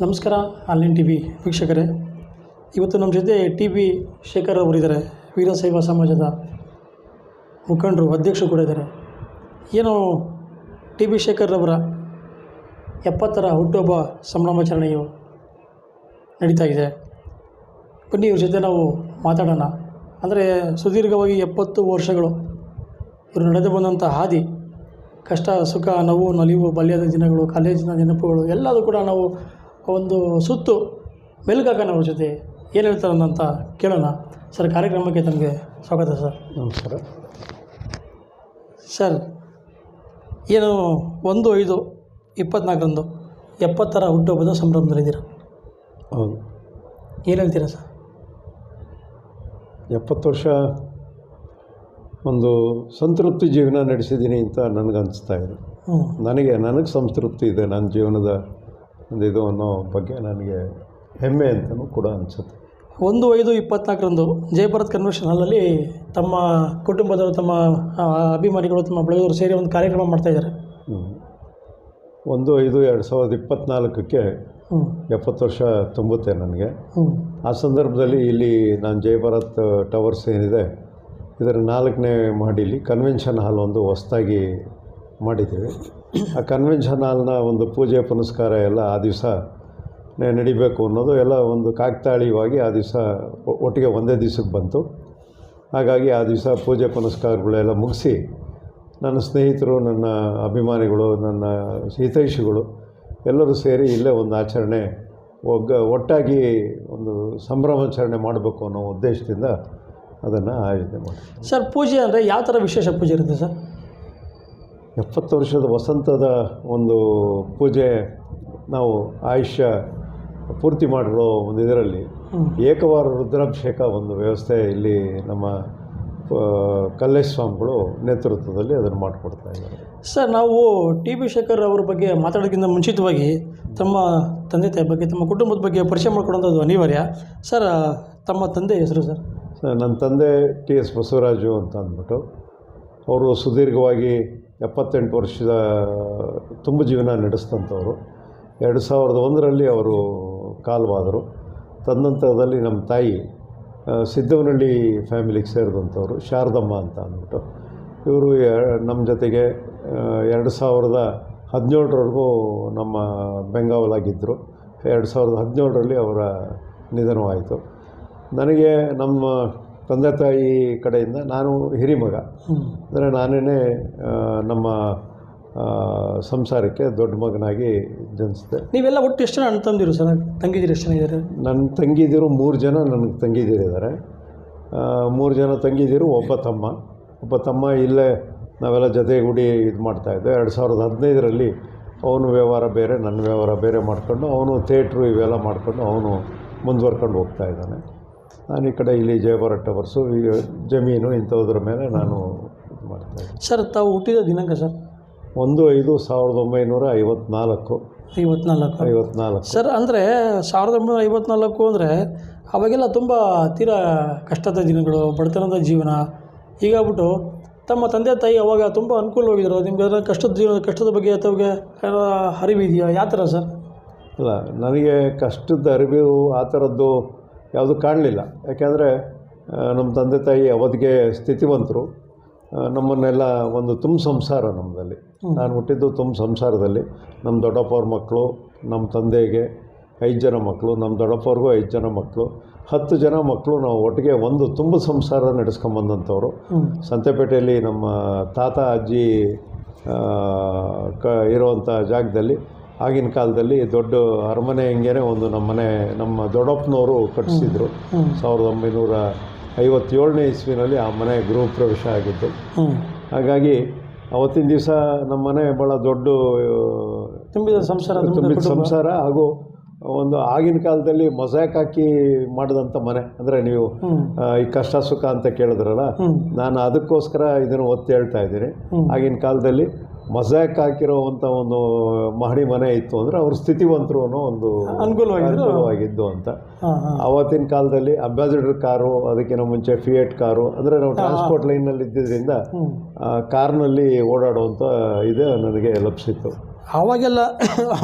ನಮಸ್ಕಾರ, online T V ವೀಕ್ಷಕರೇ. ಇವತ್ತು ನಮ್ಮ ಜೊತೆ ಟಿ ಬಿ ಶೇಖರ್ ಅವರಿದ್ದಾರೆ. ವೀರಶೈವ ಸಮಾಜದ ಮುಖಂಡರು, ಅಧ್ಯಕ್ಷರು ಕೂಡ ಇದ್ದಾರೆ. ಏನು ಟಿ ಶೇಖರ್ ಅವರ ಎಪ್ಪತ್ತರ ಹುಟ್ಟುಹಬ್ಬ ಸಂಭ್ರಮಾಚರಣೆಯು ನಡೀತಾ ಇದೆ. ಬನ್ನಿ, ಇವ್ರ ಜೊತೆ ನಾವು ಮಾತಾಡೋಣ. ಅಂದರೆ, ಸುದೀರ್ಘವಾಗಿ ಎಪ್ಪತ್ತು ವರ್ಷಗಳು ಇವರು ನಡೆದು ಬಂದಂಥ ಹಾದಿ, ಕಷ್ಟ, ಸುಖ, ನೋವು, ನಲಿವು, ಬಾಲ್ಯದ ದಿನಗಳು, ಕಾಲೇಜಿನ ನೆನಪುಗಳು, ಎಲ್ಲದೂ ಕೂಡ ನಾವು ಒಂದು ಸುತ್ತು ಮೆಲುಕಾಗೋಣ ಅವ್ರ ಜೊತೆ ಏನು ಹೇಳ್ತಾರೆ ಅಂತ ಕೇಳೋಣ. ಸರ್ ಕಾರ್ಯಕ್ರಮಕ್ಕೆ ತಮಗೆ ಸ್ವಾಗತ ಸರ್. ನಮಸ್ಕಾರ. ಸರ್ ಏನು ಒಂದು ಐದು ಇಪ್ಪತ್ನಾಲ್ಕರಂದು ಎಪ್ಪತ್ತರ ಹುಟ್ಟುಹಬ್ಬದ ಸಂಭ್ರಮದಲ್ಲಿದ್ದೀರ? ಹೌದು. ಏನು ಹೇಳ್ತೀರಾ ಸರ್? ಎಪ್ಪತ್ತು ವರ್ಷ ಒಂದು ಸಂತೃಪ್ತಿ ಜೀವನ ನಡೆಸಿದ್ದೀನಿ ಅಂತ ನನಗನ್ನಿಸ್ತಾ ಇದೆ. ಹ್ಞೂ ನನಗೆ ನನಗೆ ಸಂತೃಪ್ತಿ ಇದೆ. ನನ್ನ ಜೀವನದ ಒಂದು ಇದು ಅನ್ನೋ ಬಗ್ಗೆ ನನಗೆ ಹೆಮ್ಮೆ ಅಂತಲೂ ಕೂಡ ಅನಿಸುತ್ತೆ. ಒಂದು ಐದು ಇಪ್ಪತ್ನಾಲ್ಕರಂದು ಜಯಭರತ್ ಕನ್ವೆನ್ಷನ್ ಹಾಲಲ್ಲಿ ತಮ್ಮ ಕುಟುಂಬದವರು ತಮ್ಮ ಅಭಿಮಾನಿಗಳು ತಮ್ಮ ಬಳಗದವರು ಸೇರಿ ಒಂದು ಕಾರ್ಯಕ್ರಮ ಮಾಡ್ತಾಯಿದ್ದಾರೆ. ಒಂದು ಐದು ಎರಡು ಸಾವಿರದ ಇಪ್ಪತ್ತ್ನಾಲ್ಕಕ್ಕೆ ಎಪ್ಪತ್ತು ವರ್ಷ ತುಂಬುತ್ತೆ ನನಗೆ. ಆ ಸಂದರ್ಭದಲ್ಲಿ ಇಲ್ಲಿ ನಾನು ಜಯಭರತ್ ಭಾರತ್ ಟವರ್ಸ್ ಏನಿದೆ ಇದರ ನಾಲ್ಕನೇ ಮಾಡಿಲಿ ಕನ್ವೆನ್ಷನ್ ಹಾಲ್ ಒಂದು ಹೊಸ್ದಾಗಿ ಮಾಡಿದ್ದೀವಿ. ಆ ಕನ್ವೆನ್ಷನ್ ಹಾಲ್ನ ಒಂದು ಪೂಜೆ ಪುನಸ್ಕಾರ ಎಲ್ಲ ಆ ದಿವಸ ನಡಿಬೇಕು ಅನ್ನೋದು ಎಲ್ಲ ಒಂದು ಕಾಗ್ತಾಳೀಯವಾಗಿ ಆ ದಿವಸ ಒಟ್ಟಿಗೆ ಒಂದೇ ದಿವಸಕ್ಕೆ ಬಂತು. ಹಾಗಾಗಿ ಆ ದಿವಸ ಪೂಜೆ ಪುನಸ್ಕಾರಗಳೆಲ್ಲ ಮುಗಿಸಿ ನನ್ನ ಸ್ನೇಹಿತರು, ನನ್ನ ಅಭಿಮಾನಿಗಳು, ನನ್ನ ಹಿತೈಷಿಗಳು ಎಲ್ಲರೂ ಸೇರಿ ಇಲ್ಲೇ ಒಂದು ಆಚರಣೆ ಒಗ್ಗ ಒಟ್ಟಾಗಿ ಒಂದು ಸಂಭ್ರಮಾಚರಣೆ ಮಾಡಬೇಕು ಅನ್ನೋ ಉದ್ದೇಶದಿಂದ ಅದನ್ನು ಆಯೋಜನೆ ಮಾಡಿ ಸರ್, ಪೂಜೆ ಅಂದರೆ ಯಾವ ಥರ ವಿಶೇಷ ಪೂಜೆ ಇರುತ್ತೆ ಸರ್? ಎಪ್ಪತ್ತು ವರ್ಷದ ವಸಂತದ ಒಂದು ಪೂಜೆ ನಾವು ಆಯುಷ್ಯ ಪೂರ್ತಿ ಮಾಡಿರೋ ಒಂದು ಇದರಲ್ಲಿ. ಏಕವಾರ ರುದ್ರಾಭಿಷೇಕ ಒಂದು ವ್ಯವಸ್ಥೆ ಇಲ್ಲಿ ನಮ್ಮ ಕಲ್ಲೇಶ್ ಸ್ವಾಮಿಗಳು ನೇತೃತ್ವದಲ್ಲಿ ಅದನ್ನು ಮಾಡಿಕೊಡ್ತಾ ಇದ್ದಾರೆ. ಸರ್ ನಾವು ಟಿ ಬಿ ಶೇಖರ್ ಅವರ ಬಗ್ಗೆ ಮಾತಾಡೋಕ್ಕಿಂತ ಮುಂಚಿತವಾಗಿ ತಮ್ಮ ತಂದೆ ತಾಯಿ ಬಗ್ಗೆ ತಮ್ಮ ಕುಟುಂಬದ ಬಗ್ಗೆ ಪರಿಚಯ ಮಾಡ್ಕೊಡೋದು ಅನಿವಾರ್ಯ. ಸರ್ ತಮ್ಮ ತಂದೆ ಹೆಸರು ಸರ್? ಸರ್ ನನ್ನ ತಂದೆ ಟಿ ಎಸ್ ಬಸವರಾಜು ಅಂತ ಅಂದ್ಬಿಟ್ಟು ಅವರು ಸುದೀರ್ಘವಾಗಿ ಎಪ್ಪತ್ತೆಂಟು ವರ್ಷದ ತುಂಬ ಜೀವನ ನಡೆಸಿದಂಥವ್ರು. ಎರಡು ಸಾವಿರದ ಒಂದರಲ್ಲಿ ಅವರು ಕಾಲವಾದರು. ತದನಂತರದಲ್ಲಿ ನಮ್ಮ ತಾಯಿ ಸಿದ್ದವನಹಳ್ಳಿ ಫ್ಯಾಮಿಲಿಗೆ ಸೇರಿದಂಥವ್ರು, ಶಾರದಮ್ಮ ಅಂತ ಅಂದ್ಬಿಟ್ಟು. ಇವರು ನಮ್ಮ ಜೊತೆಗೆ ಎರಡು ಸಾವಿರದ ಹದಿನೇಳರವರೆಗೂ ನಮ್ಮ ಬೆಂಗಾವಲಾಗಿದ್ದರು. ಎರಡು ಸಾವಿರದ ಹದಿನೇಳರಲ್ಲಿ ಅವರ ನಿಧನವಾಯಿತು. ನನಗೆ ನಮ್ಮ ತಂದೆ ತಾಯಿ ಕಡೆಯಿಂದ ನಾನು ಹಿರಿಮಗ ಅಂದರೆ ನಾನೇ ನಮ್ಮ ಸಂಸಾರಕ್ಕೆ ದೊಡ್ಡ ಮಗನಾಗಿ ಜನಿಸಿದೆ. ನೀವೆಲ್ಲ ಒಟ್ಟು ಎಷ್ಟು ಜನ ಅಣ್ಣ ತಂದಿರು ಸರ್? ತಂಗಿದಿರು ಎಷ್ಟು ಜನ ಇದ್ದಾರೆ? ನನ್ನ ತಂಗಿದಿರು ಮೂರು ಜನ ನನಗೆ ತಂಗಿದಿರಿದ್ದಾರೆ ಮೂರು ಜನ ತಂಗಿದಿರು ಒಬ್ಬ ತಮ್ಮ ಒಬ್ಬ ತಮ್ಮ ಇಲ್ಲೇ ನಾವೆಲ್ಲ ಜೊತೆಗೂಡಿ ಇದು ಮಾಡ್ತಾಯಿದ್ದೆ ಎರಡು ಸಾವಿರದ ಹದಿನೈದರಲ್ಲಿ ಅವನು ವ್ಯವಹಾರ ಬೇರೆ ನನ್ನ ವ್ಯವಹಾರ ಬೇರೆ ಮಾಡಿಕೊಂಡು ಅವನು ಥಿಯೇಟ್ರು ಇವೆಲ್ಲ ಮಾಡಿಕೊಂಡು ಅವನು ಮುಂದುವರ್ಕೊಂಡು ಹೋಗ್ತಾ ಇದ್ದಾನೆ. ನಾನು ಈ ಕಡೆ ಇಲ್ಲಿ ಜಯಪುರ ಟವರ್ಸು ಈಗ ಜಮೀನು ಇಂಥದ್ರ ಮೇಲೆ ನಾನು ಇದು ಮಾಡ್ತಾಯಿದ್ದೆ ಸರ್ ತಾವು ಹುಟ್ಟಿದ ದಿನಾಂಕ ಸರ್? ಒಂದು ಐದು ಸಾವಿರದ ಒಂಬೈನೂರ ಐವತ್ನಾಲ್ಕು. ಐವತ್ನಾಲ್ಕು. ಐವತ್ನಾಲ್ಕು. ಸರ್ ಅಂದರೆ ಸಾವಿರದ ಒಂಬೈನೂರ ಐವತ್ನಾಲ್ಕು ಅಂದರೆ ಅವಾಗೆಲ್ಲ ತುಂಬ ತೀರಾ ಕಷ್ಟದ ದಿನಗಳು ಬಡತನದ ಜೀವನ ಹೀಗಾಗ್ಬಿಟ್ಟು ತಮ್ಮ ತಂದೆ ತಾಯಿ ಅವಾಗ ತುಂಬ ಅನುಕೂಲವಾಗಿದ್ರು. ನಿಮ್ಗೆ ಅದರ ಕಷ್ಟದ ಜೀವನ ಕಷ್ಟದ ಬಗ್ಗೆ ಅಥವಾ ಅರಿವಿದೆಯಾ? ಯಾವ ಥರ ಸರ್? ಇಲ್ಲ ನನಗೆ ಕಷ್ಟದ ಅರಿವು ಆ ಥರದ್ದು ಯಾವುದು ಕಾಣಲಿಲ್ಲ. ಯಾಕೆಂದರೆ ನಮ್ಮ ತಂದೆ ತಾಯಿ ಅವಧಿಗೆ ಸ್ಥಿತಿವಂತರು. ನಮ್ಮನ್ನೆಲ್ಲ ಒಂದು ತುಂಬ ಸಂಸಾರ ನಮ್ಮದಲ್ಲಿ. ನಾನು ಹುಟ್ಟಿದ್ದು ತುಂಬ ಸಂಸಾರದಲ್ಲಿ. ನಮ್ಮ ದೊಡ್ಡಪ್ಪವ್ರ ಮಕ್ಕಳು ನಮ್ಮ ತಂದೆಗೆ ಐದು ಜನ ಮಕ್ಕಳು ನಮ್ಮ ದೊಡ್ಡಪ್ಪವ್ರಿಗೂ ಐದು ಜನ ಮಕ್ಕಳು. ಹತ್ತು ಜನ ಮಕ್ಕಳು ನಾವು ಒಟ್ಟಿಗೆ ಒಂದು ತುಂಬ ಸಂಸಾರ ನಡೆಸ್ಕೊಂಬಂದಂಥವ್ರು. ಸಂತೆಪೇಟೆಯಲ್ಲಿ ನಮ್ಮ ತಾತ ಅಜ್ಜಿ ಕ ಇರೋವಂಥ ಜಾಗದಲ್ಲಿ ಆಗಿನ ಕಾಲದಲ್ಲಿ ದೊಡ್ಡ ಅರಮನೆ ಹಿಂಗೇನೆ ಒಂದು ನಮ್ಮ ಮನೆ ನಮ್ಮ ದೊಡ್ಡಪ್ಪನವರು ಕಟ್ಟಿಸಿದ್ರು. ಸಾವಿರದ ಒಂಬೈನೂರ ಐವತ್ತೇಳನೇ ಇಸ್ವಿನಲ್ಲಿ ಆ ಮನೆ ಗೃಹ ಪ್ರವೇಶ ಆಗಿದ್ದು. ಹಾಗಾಗಿ ಅವತ್ತಿನ ದಿವಸ ನಮ್ಮ ಮನೆ ಭಾಳ ದೊಡ್ಡ ತುಂಬಿದ ಸಂಸಾರ ತುಂಬಿದ ತುಂಬಿದ ಸಂಸಾರ ಹಾಗೂ ಒಂದು ಆಗಿನ ಕಾಲದಲ್ಲಿ ಮೊಸಾಕ್ ಹಾಕಿ ಮಾಡಿದಂಥ ಮನೆ. ಅಂದರೆ ನೀವು ಈ ಕಷ್ಟ ಸುಖ ಅಂತ ಕೇಳಿದ್ರಲ್ಲ ನಾನು ಅದಕ್ಕೋಸ್ಕರ ಇದನ್ನು ಒತ್ತಿ ಹೇಳ್ತಾ ಇದ್ದೀನಿ. ಆಗಿನ ಕಾಲದಲ್ಲಿ ಮೊಸಾಕ್ ಹಾಕಿರೋವಂಥ ಒಂದು ಮಹಡಿ ಮನೆ ಇತ್ತು ಅಂದರೆ ಅವ್ರ ಸ್ಥಿತಿವಂತರು ಅನ್ನೋ ಒಂದು. ಅನುಕೂಲವಾಗಿದ್ದು? ಅಂತ. ಅವತ್ತಿನ ಆವತ್ತಿನ ಕಾಲದಲ್ಲಿ ಅಂಬಾಸಿಡರ್ ಕಾರು ಅದಕ್ಕಿಂತ ಮುಂಚೆ ಫಿಯೇಟ್ ಕಾರು ಅಂದರೆ ನಾವು ಟ್ರಾನ್ಸ್ಪೋರ್ಟ್ ಲೈನಲ್ಲಿ ಇದ್ದಿದ್ದರಿಂದ ಕಾರ್ನಲ್ಲಿ ಓಡಾಡುವಂಥ ಇದು ನನಗೆ ಲಭಿಸಿತ್ತು. ಆವಾಗೆಲ್ಲ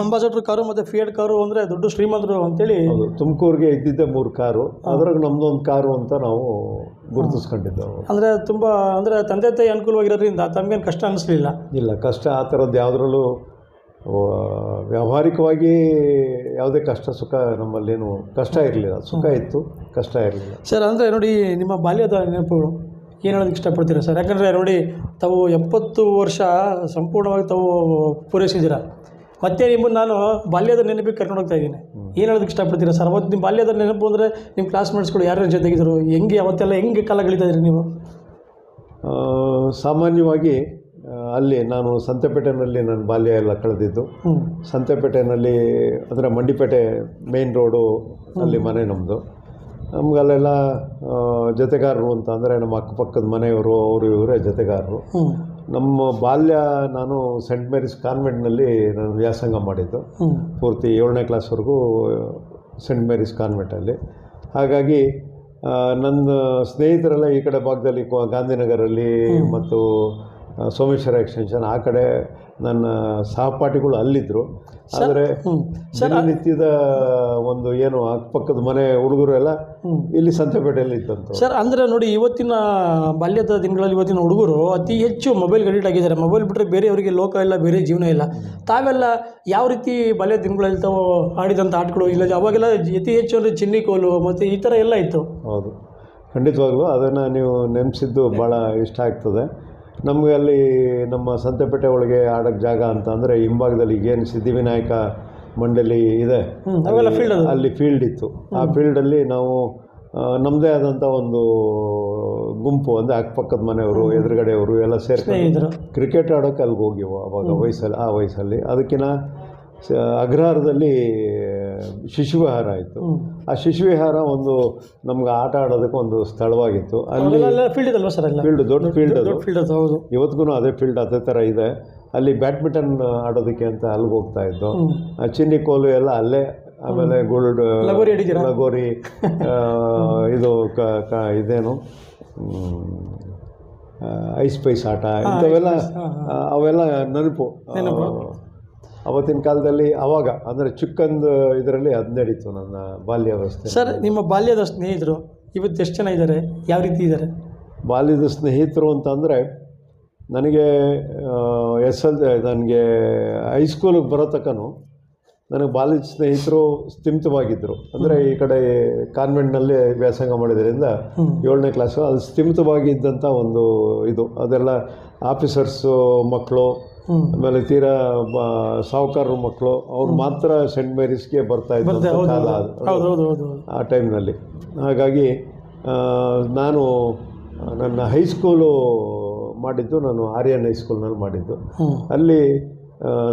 ಅಂಬಾಸಿಡರ್ ಕಾರು ಮತ್ತು ಫಿಯೇಟ್ ಕಾರು ಅಂದರೆ ದೊಡ್ಡ ಶ್ರೀಮಂತರು ಅಂತೇಳಿ ತುಮಕೂರಿಗೆ ಇದ್ದಿದ್ದೆ ಮೂರು ಕಾರು. ಅದ್ರಾಗ ನಮ್ದೊಂದು ಕಾರು ಅಂತ ನಾವು ಗುರುತಿಸ್ಕೊಂಡಿದ್ದೆವು ಅಂದರೆ ತುಂಬ ಅಂದರೆ ತಂದೆ ತಾಯಿ ಅನುಕೂಲವಾಗಿರೋದ್ರಿಂದ ತಮಗೇನು ಕಷ್ಟ ಅನ್ನಿಸ್ಲಿಲ್ಲ ಇಲ್ಲ ಕಷ್ಟ ಆ ಥರದ್ದು ಯಾವುದರಲ್ಲೂ ವ್ಯಾವಹಾರಿಕವಾಗಿ ಯಾವುದೇ ಕಷ್ಟ ಸುಖ ನಮ್ಮಲ್ಲೇನು ಕಷ್ಟ ಇರಲಿಲ್ಲ. ಸುಖ ಇತ್ತು ಕಷ್ಟ ಇರಲಿಲ್ಲ. ಸರ್ ಅಂದರೆ ನೋಡಿ ನಿಮ್ಮ ಬಾಲ್ಯದ ನೆನಪುಗಳು ಏನು ಹೇಳೋದಕ್ಕೆ ಇಷ್ಟಪಡ್ತೀರಾ ಸರ್? ಯಾಕಂದರೆ ನೋಡಿ ತಾವು ಎಪ್ಪತ್ತು ವರ್ಷ ಸಂಪೂರ್ಣವಾಗಿ ತಾವು ಪೂರೈಸಿದ್ದೀರಾ? ಮತ್ತೆ ನಿಮ್ಮನ್ನು ನಾನು ಬಾಲ್ಯದ ನೆನಪಿಗೆ ಕರ್ಕೊಂಡು ಹೋಗ್ತಾ ಇದ್ದೀನಿ. ಏನು ಹೇಳೋದಕ್ಕೆ ಇಷ್ಟಪಡ್ತೀರಾ ಸರ್? ಅವತ್ತು ನಿಮ್ಮ ಬಾಲ್ಯದ ನೆನಪು ಅಂದರೆ ನಿಮ್ಮ ಕ್ಲಾಸ್ಮೇಟ್ಸ್ಗಳು ಯಾರ್ಯಾರ ಜೊತೆಗಿದ್ರು ಹೆಂಗೆ ಅವತ್ತೆಲ್ಲ ಹೆಂಗೆ ಕಾಲ ಕಳೀತಾ ಇದ್ರಿ ನೀವು? ಸಾಮಾನ್ಯವಾಗಿ ಅಲ್ಲಿ ನಾನು ಸಂತೆಪೇಟೆನಲ್ಲಿ ನನ್ನ ಬಾಲ್ಯ ಎಲ್ಲ ಕಳೆದಿದ್ದು. ಸಂತೆಪೇಟೆನಲ್ಲಿ ಅಂದರೆ ಮಂಡಿಪೇಟೆ ಮೇನ್ ರೋಡು ಅಲ್ಲಿ ಮನೆ ನಮ್ಮದು ನಮ್ಗೆ ಅಲ್ಲೆಲ್ಲ ಜೊತೆಗಾರರು ಅಂತ ಅಂದರೆ ನಮ್ಮ ಅಕ್ಕಪಕ್ಕದ ಮನೆಯವರು ಅವರು ಇವರೇ ಜೊತೆಗಾರರು. ನಮ್ಮ ಬಾಲ್ಯ ನಾನು ಸೆಂಟ್ ಮೇರಿಸ್ ಕಾನ್ವೆಂಟ್ನಲ್ಲಿ ನಾನು ವ್ಯಾಸಂಗ ಮಾಡಿದ್ದು. ಪೂರ್ತಿ ಏಳನೇ ಕ್ಲಾಸ್ವರೆಗೂ ಸೆಂಟ್ ಮೇರಿಸ್ ಕಾನ್ವೆಂಟಲ್ಲಿ ಹಾಗಾಗಿ ನನ್ನ ಸ್ನೇಹಿತರೆಲ್ಲ ಈ ಕಡೆ ಭಾಗದಲ್ಲಿ ಗಾಂಧಿನಗರಲ್ಲಿ ಮತ್ತು ಸೋಮೇಶ್ವರ ಎಕ್ಸ್ಟೆನ್ಷನ್ ಆ ಕಡೆ ನನ್ನ ಸಹಪಾಠಿಗಳು ಅಲ್ಲಿದ್ದರು ಆದರೆ ಹ್ಞೂ ದಿನನಿತ್ಯದ ಒಂದು ಏನು ಅಕ್ಕಪಕ್ಕದ ಮನೆ ಹುಡುಗರು ಎಲ್ಲ ಇಲ್ಲಿ ಸಂತೆಪೇಟೆಯಲ್ಲಿ ಇದ್ದಂತ ಸರ್ ಅಂದರೆ ನೋಡಿ ಇವತ್ತಿನ ಬಾಲ್ಯದ ದಿನಗಳಲ್ಲಿ ಇವತ್ತಿನ ಹುಡುಗರು ಅತಿ ಹೆಚ್ಚು ಮೊಬೈಲ್ ಅಡಿಕ್ಟ್ ಆಗಿದ್ದಾರೆ. ಮೊಬೈಲ್ ಬಿಟ್ಟರೆ ಬೇರೆಯವರಿಗೆ ಲೋಕ ಇಲ್ಲ ಬೇರೆ ಜೀವನ ಇಲ್ಲ. ತಾವೆಲ್ಲ ಯಾವ ರೀತಿ ಬಾಲ್ಯದ ದಿನಗಳಲ್ಲಿ ತಾವು ಆಡಿದಂಥ ಆಟಗಳು ಇಲ್ಲ ಅವಾಗೆಲ್ಲ ಅತಿ ಹೆಚ್ಚು ಅಂದರೆ ಚಿನ್ನಿ ಕೋಲು ಮತ್ತು ಈ ಥರ ಎಲ್ಲ ಇತ್ತು? ಹೌದು. ಖಂಡಿತವಾಗ್ಲೂ ಅದನ್ನು ನೀವು ನೆನೆಸಿದ್ದು ಭಾಳ ಇಷ್ಟ ಆಗ್ತದೆ. ನಮಗೆ ಅಲ್ಲಿ ನಮ್ಮ ಸಂತೆಪೇಟೆ ಒಳಗೆ ಆಡೋಕ್ಕೆ ಜಾಗ ಅಂತ ಅಂದರೆ ಹಿಂಭಾಗದಲ್ಲಿ ಈಗೇನು ಸಿದ್ಧಿವಿನಾಯಕ ಮಂಡಳಿ ಇದೆ. ಅವೆಲ್ಲ ಫೀಲ್ಡ್ ಅಲ್ಲಿ ಫೀಲ್ಡ್ ಇತ್ತು. ಆ ಫೀಲ್ಡಲ್ಲಿ ನಾವು ನಮ್ಮದೇ ಆದಂಥ ಒಂದು ಗುಂಪು ಅಂದರೆ ಅಕ್ಕಪಕ್ಕದ ಮನೆಯವರು ಎದುರುಗಡೆಯವರು ಎಲ್ಲ ಸೇರ್ಕೊಂಡು ಕ್ರಿಕೆಟ್ ಆಡೋಕ್ಕೆ ಅಲ್ಲಿಗೆ ಹೋಗಿವು ಅವಾಗ ವಯಸ್ಸಲ್ಲಿ ಆ ವಯಸ್ಸಲ್ಲಿ. ಅದಕ್ಕಿಂತ ಅಗ್ರಹಾರದಲ್ಲಿ ಶಿಶುವಿಹಾರ ಆಯಿತು. ಆ ಶಿಶುವಿಹಾರ ಒಂದು ನಮ್ಗೆ ಆಟ ಆಡೋದಕ್ಕೆ ಒಂದು ಸ್ಥಳವಾಗಿತ್ತು. ಅಲ್ಲಿ ಫೀಲ್ಡ್ ಇದಲ್ವಾ ಸರ್ ಫೀಲ್ಡ್ ದೊಡ್ಡ ಫೀಲ್ಡ್ ಅದು. ಫೀಲ್ಡ್ ಅದು ಹೌದು. ಇವತ್ತಿಗೂ ಅದೇ ಫೀಲ್ಡ್ ಅದೇ ಥರ ಇದೆ. ಅಲ್ಲಿ ಬ್ಯಾಡ್ಮಿಂಟನ್ ಆಡೋದಕ್ಕೆ ಅಂತ ಅಲ್ಲಿಗೆ ಹೋಗ್ತಾ ಇದ್ದು. ಚಿನ್ನಿ ಕೋಲು ಎಲ್ಲ ಅಲ್ಲೇ ಆಮೇಲೆ ಗೋಲ್ಡ್ ಲಗೋರಿ ಇದು ಕ ಕ ಇದೇನು? ಐಸ್ ಪೈಸ್ ಆಟ ಇಂಥವೆಲ್ಲ ಅವೆಲ್ಲ ನೆನಪು. ಅವತ್ತಿನ ಕಾಲದಲ್ಲಿ ಅವಾಗ ಅಂದರೆ ಚಿಕ್ಕಂದು ಇದರಲ್ಲಿ ಅದು ನಡೀತು ನನ್ನ ಬಾಲ್ಯಾವಸ್ಥೆ. ಸರ್ ನಿಮ್ಮ ಬಾಲ್ಯದ ಸ್ನೇಹಿತರು ಇವತ್ತು ಎಷ್ಟು ಜನ ಇದ್ದಾರೆ? ಯಾವ ರೀತಿ ಇದ್ದಾರೆ? ಬಾಲ್ಯದ ಸ್ನೇಹಿತರು ಅಂತಂದರೆ ನನಗೆ ಎಸ್ ಎಲ್ ನನಗೆ ಹೈಸ್ಕೂಲಿಗೆ ಬರೋ ತನಕನೂ ನನಗೆ ಬಾಲ್ಯದ ಸ್ನೇಹಿತರು ಸ್ಥಿಮಿತವಾಗಿದ್ದರು. ಅಂದರೆ ಈ ಕಡೆ ಕಾನ್ವೆಂಟ್ನಲ್ಲಿ ವ್ಯಾಸಂಗ ಮಾಡಿದ್ರಿಂದ ಏಳನೇ ಕ್ಲಾಸು ಅದು ಸ್ಥಿಮಿತವಾಗಿದ್ದಂಥ ಒಂದು ಇದು. ಅದೆಲ್ಲ ಆಫೀಸರ್ಸು ಮಕ್ಕಳು ಆಮೇಲೆ ತೀರಾ ಸಾಹುಕಾರರ ಮಕ್ಕಳು ಅವ್ರು ಮಾತ್ರ ಸೆಂಟ್ ಮೇರಿಸ್ಗೆ ಬರ್ತಾ ಇದ್ದಾರೆ ಕಾಲ ಅದು. ಆ ಟೈಮ್ನಲ್ಲಿ. ಹಾಗಾಗಿ ನಾನು ನನ್ನ ಹೈಸ್ಕೂಲು ಮಾಡಿದ್ದು ನಾನು ಆರ್ಯನ್ ಹೈಸ್ಕೂಲ್ನಲ್ಲಿ ಮಾಡಿದ್ದು. ಅಲ್ಲಿ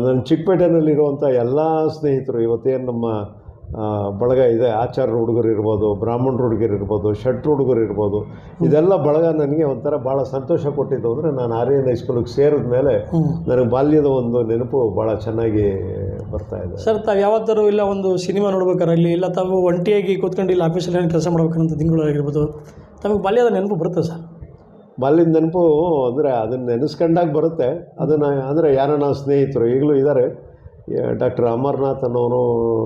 ನನ್ನ ಚಿಕ್ಕಪೇಟೆನಲ್ಲಿರುವಂಥ ಎಲ್ಲ ಸ್ನೇಹಿತರು ಇವತ್ತೇನು ನಮ್ಮ ಬಳಗ ಇದೆ ಆಚಾರ್ಯ ಹುಡುಗರು ಇರ್ಬೋದು ಬ್ರಾಹ್ಮಣರು ಹುಡುಗರು ಇರ್ಬೋದು ಶೆಟ್ರು ಹುಡುಗರು ಇರ್ಬೋದು. ಇದೆಲ್ಲ ಬಳಗ ನನಗೆ ಒಂಥರ ಭಾಳ ಸಂತೋಷ ಕೊಟ್ಟಿದ್ದು ಅಂದರೆ ನಾನು ಆರ್ಯನ್ ಹೈಸ್ಕೂಲಿಗೆ ಸೇರಿದ ಮೇಲೆ ನನಗೆ ಬಾಲ್ಯದ ಒಂದು ನೆನಪು ಭಾಳ ಚೆನ್ನಾಗಿ ಬರ್ತಾ ಇದೆ. ಸರ್ ತಾವು ಯಾವತ್ತಾರು ಇಲ್ಲ ಒಂದು ಸಿನಿಮಾ ನೋಡ್ಬೇಕಾರಲ್ಲಿ ಇಲ್ಲ ತಾವು ಒಂಟಿಯಾಗಿ ಕೂತ್ಕೊಂಡು ಇಲ್ಲ ಆಫೀಸಲ್ಲಿ ಏನು ಕೆಲಸ ಮಾಡ್ಬೇಕಂತ ತಿಂಗಳಾಗಿರ್ಬೋದು ತಮಗೆ ಬಾಲ್ಯದ ನೆನಪು ಬರುತ್ತೆ ಸರ್? ಬಾಲ್ಯದ ನೆನಪು ಅಂದರೆ ಅದನ್ನು ನೆನೆಸ್ಕೊಂಡಾಗ ಬರುತ್ತೆ. ಅದನ್ನು ಅಂದರೆ ಯಾರನ್ನ ಸ್ನೇಹಿತರು ಈಗಲೂ ಇದ್ದಾರೆ ಡಾಕ್ಟರ್ ಅಮರ್ನಾಥ್ ಅನ್ನೋರು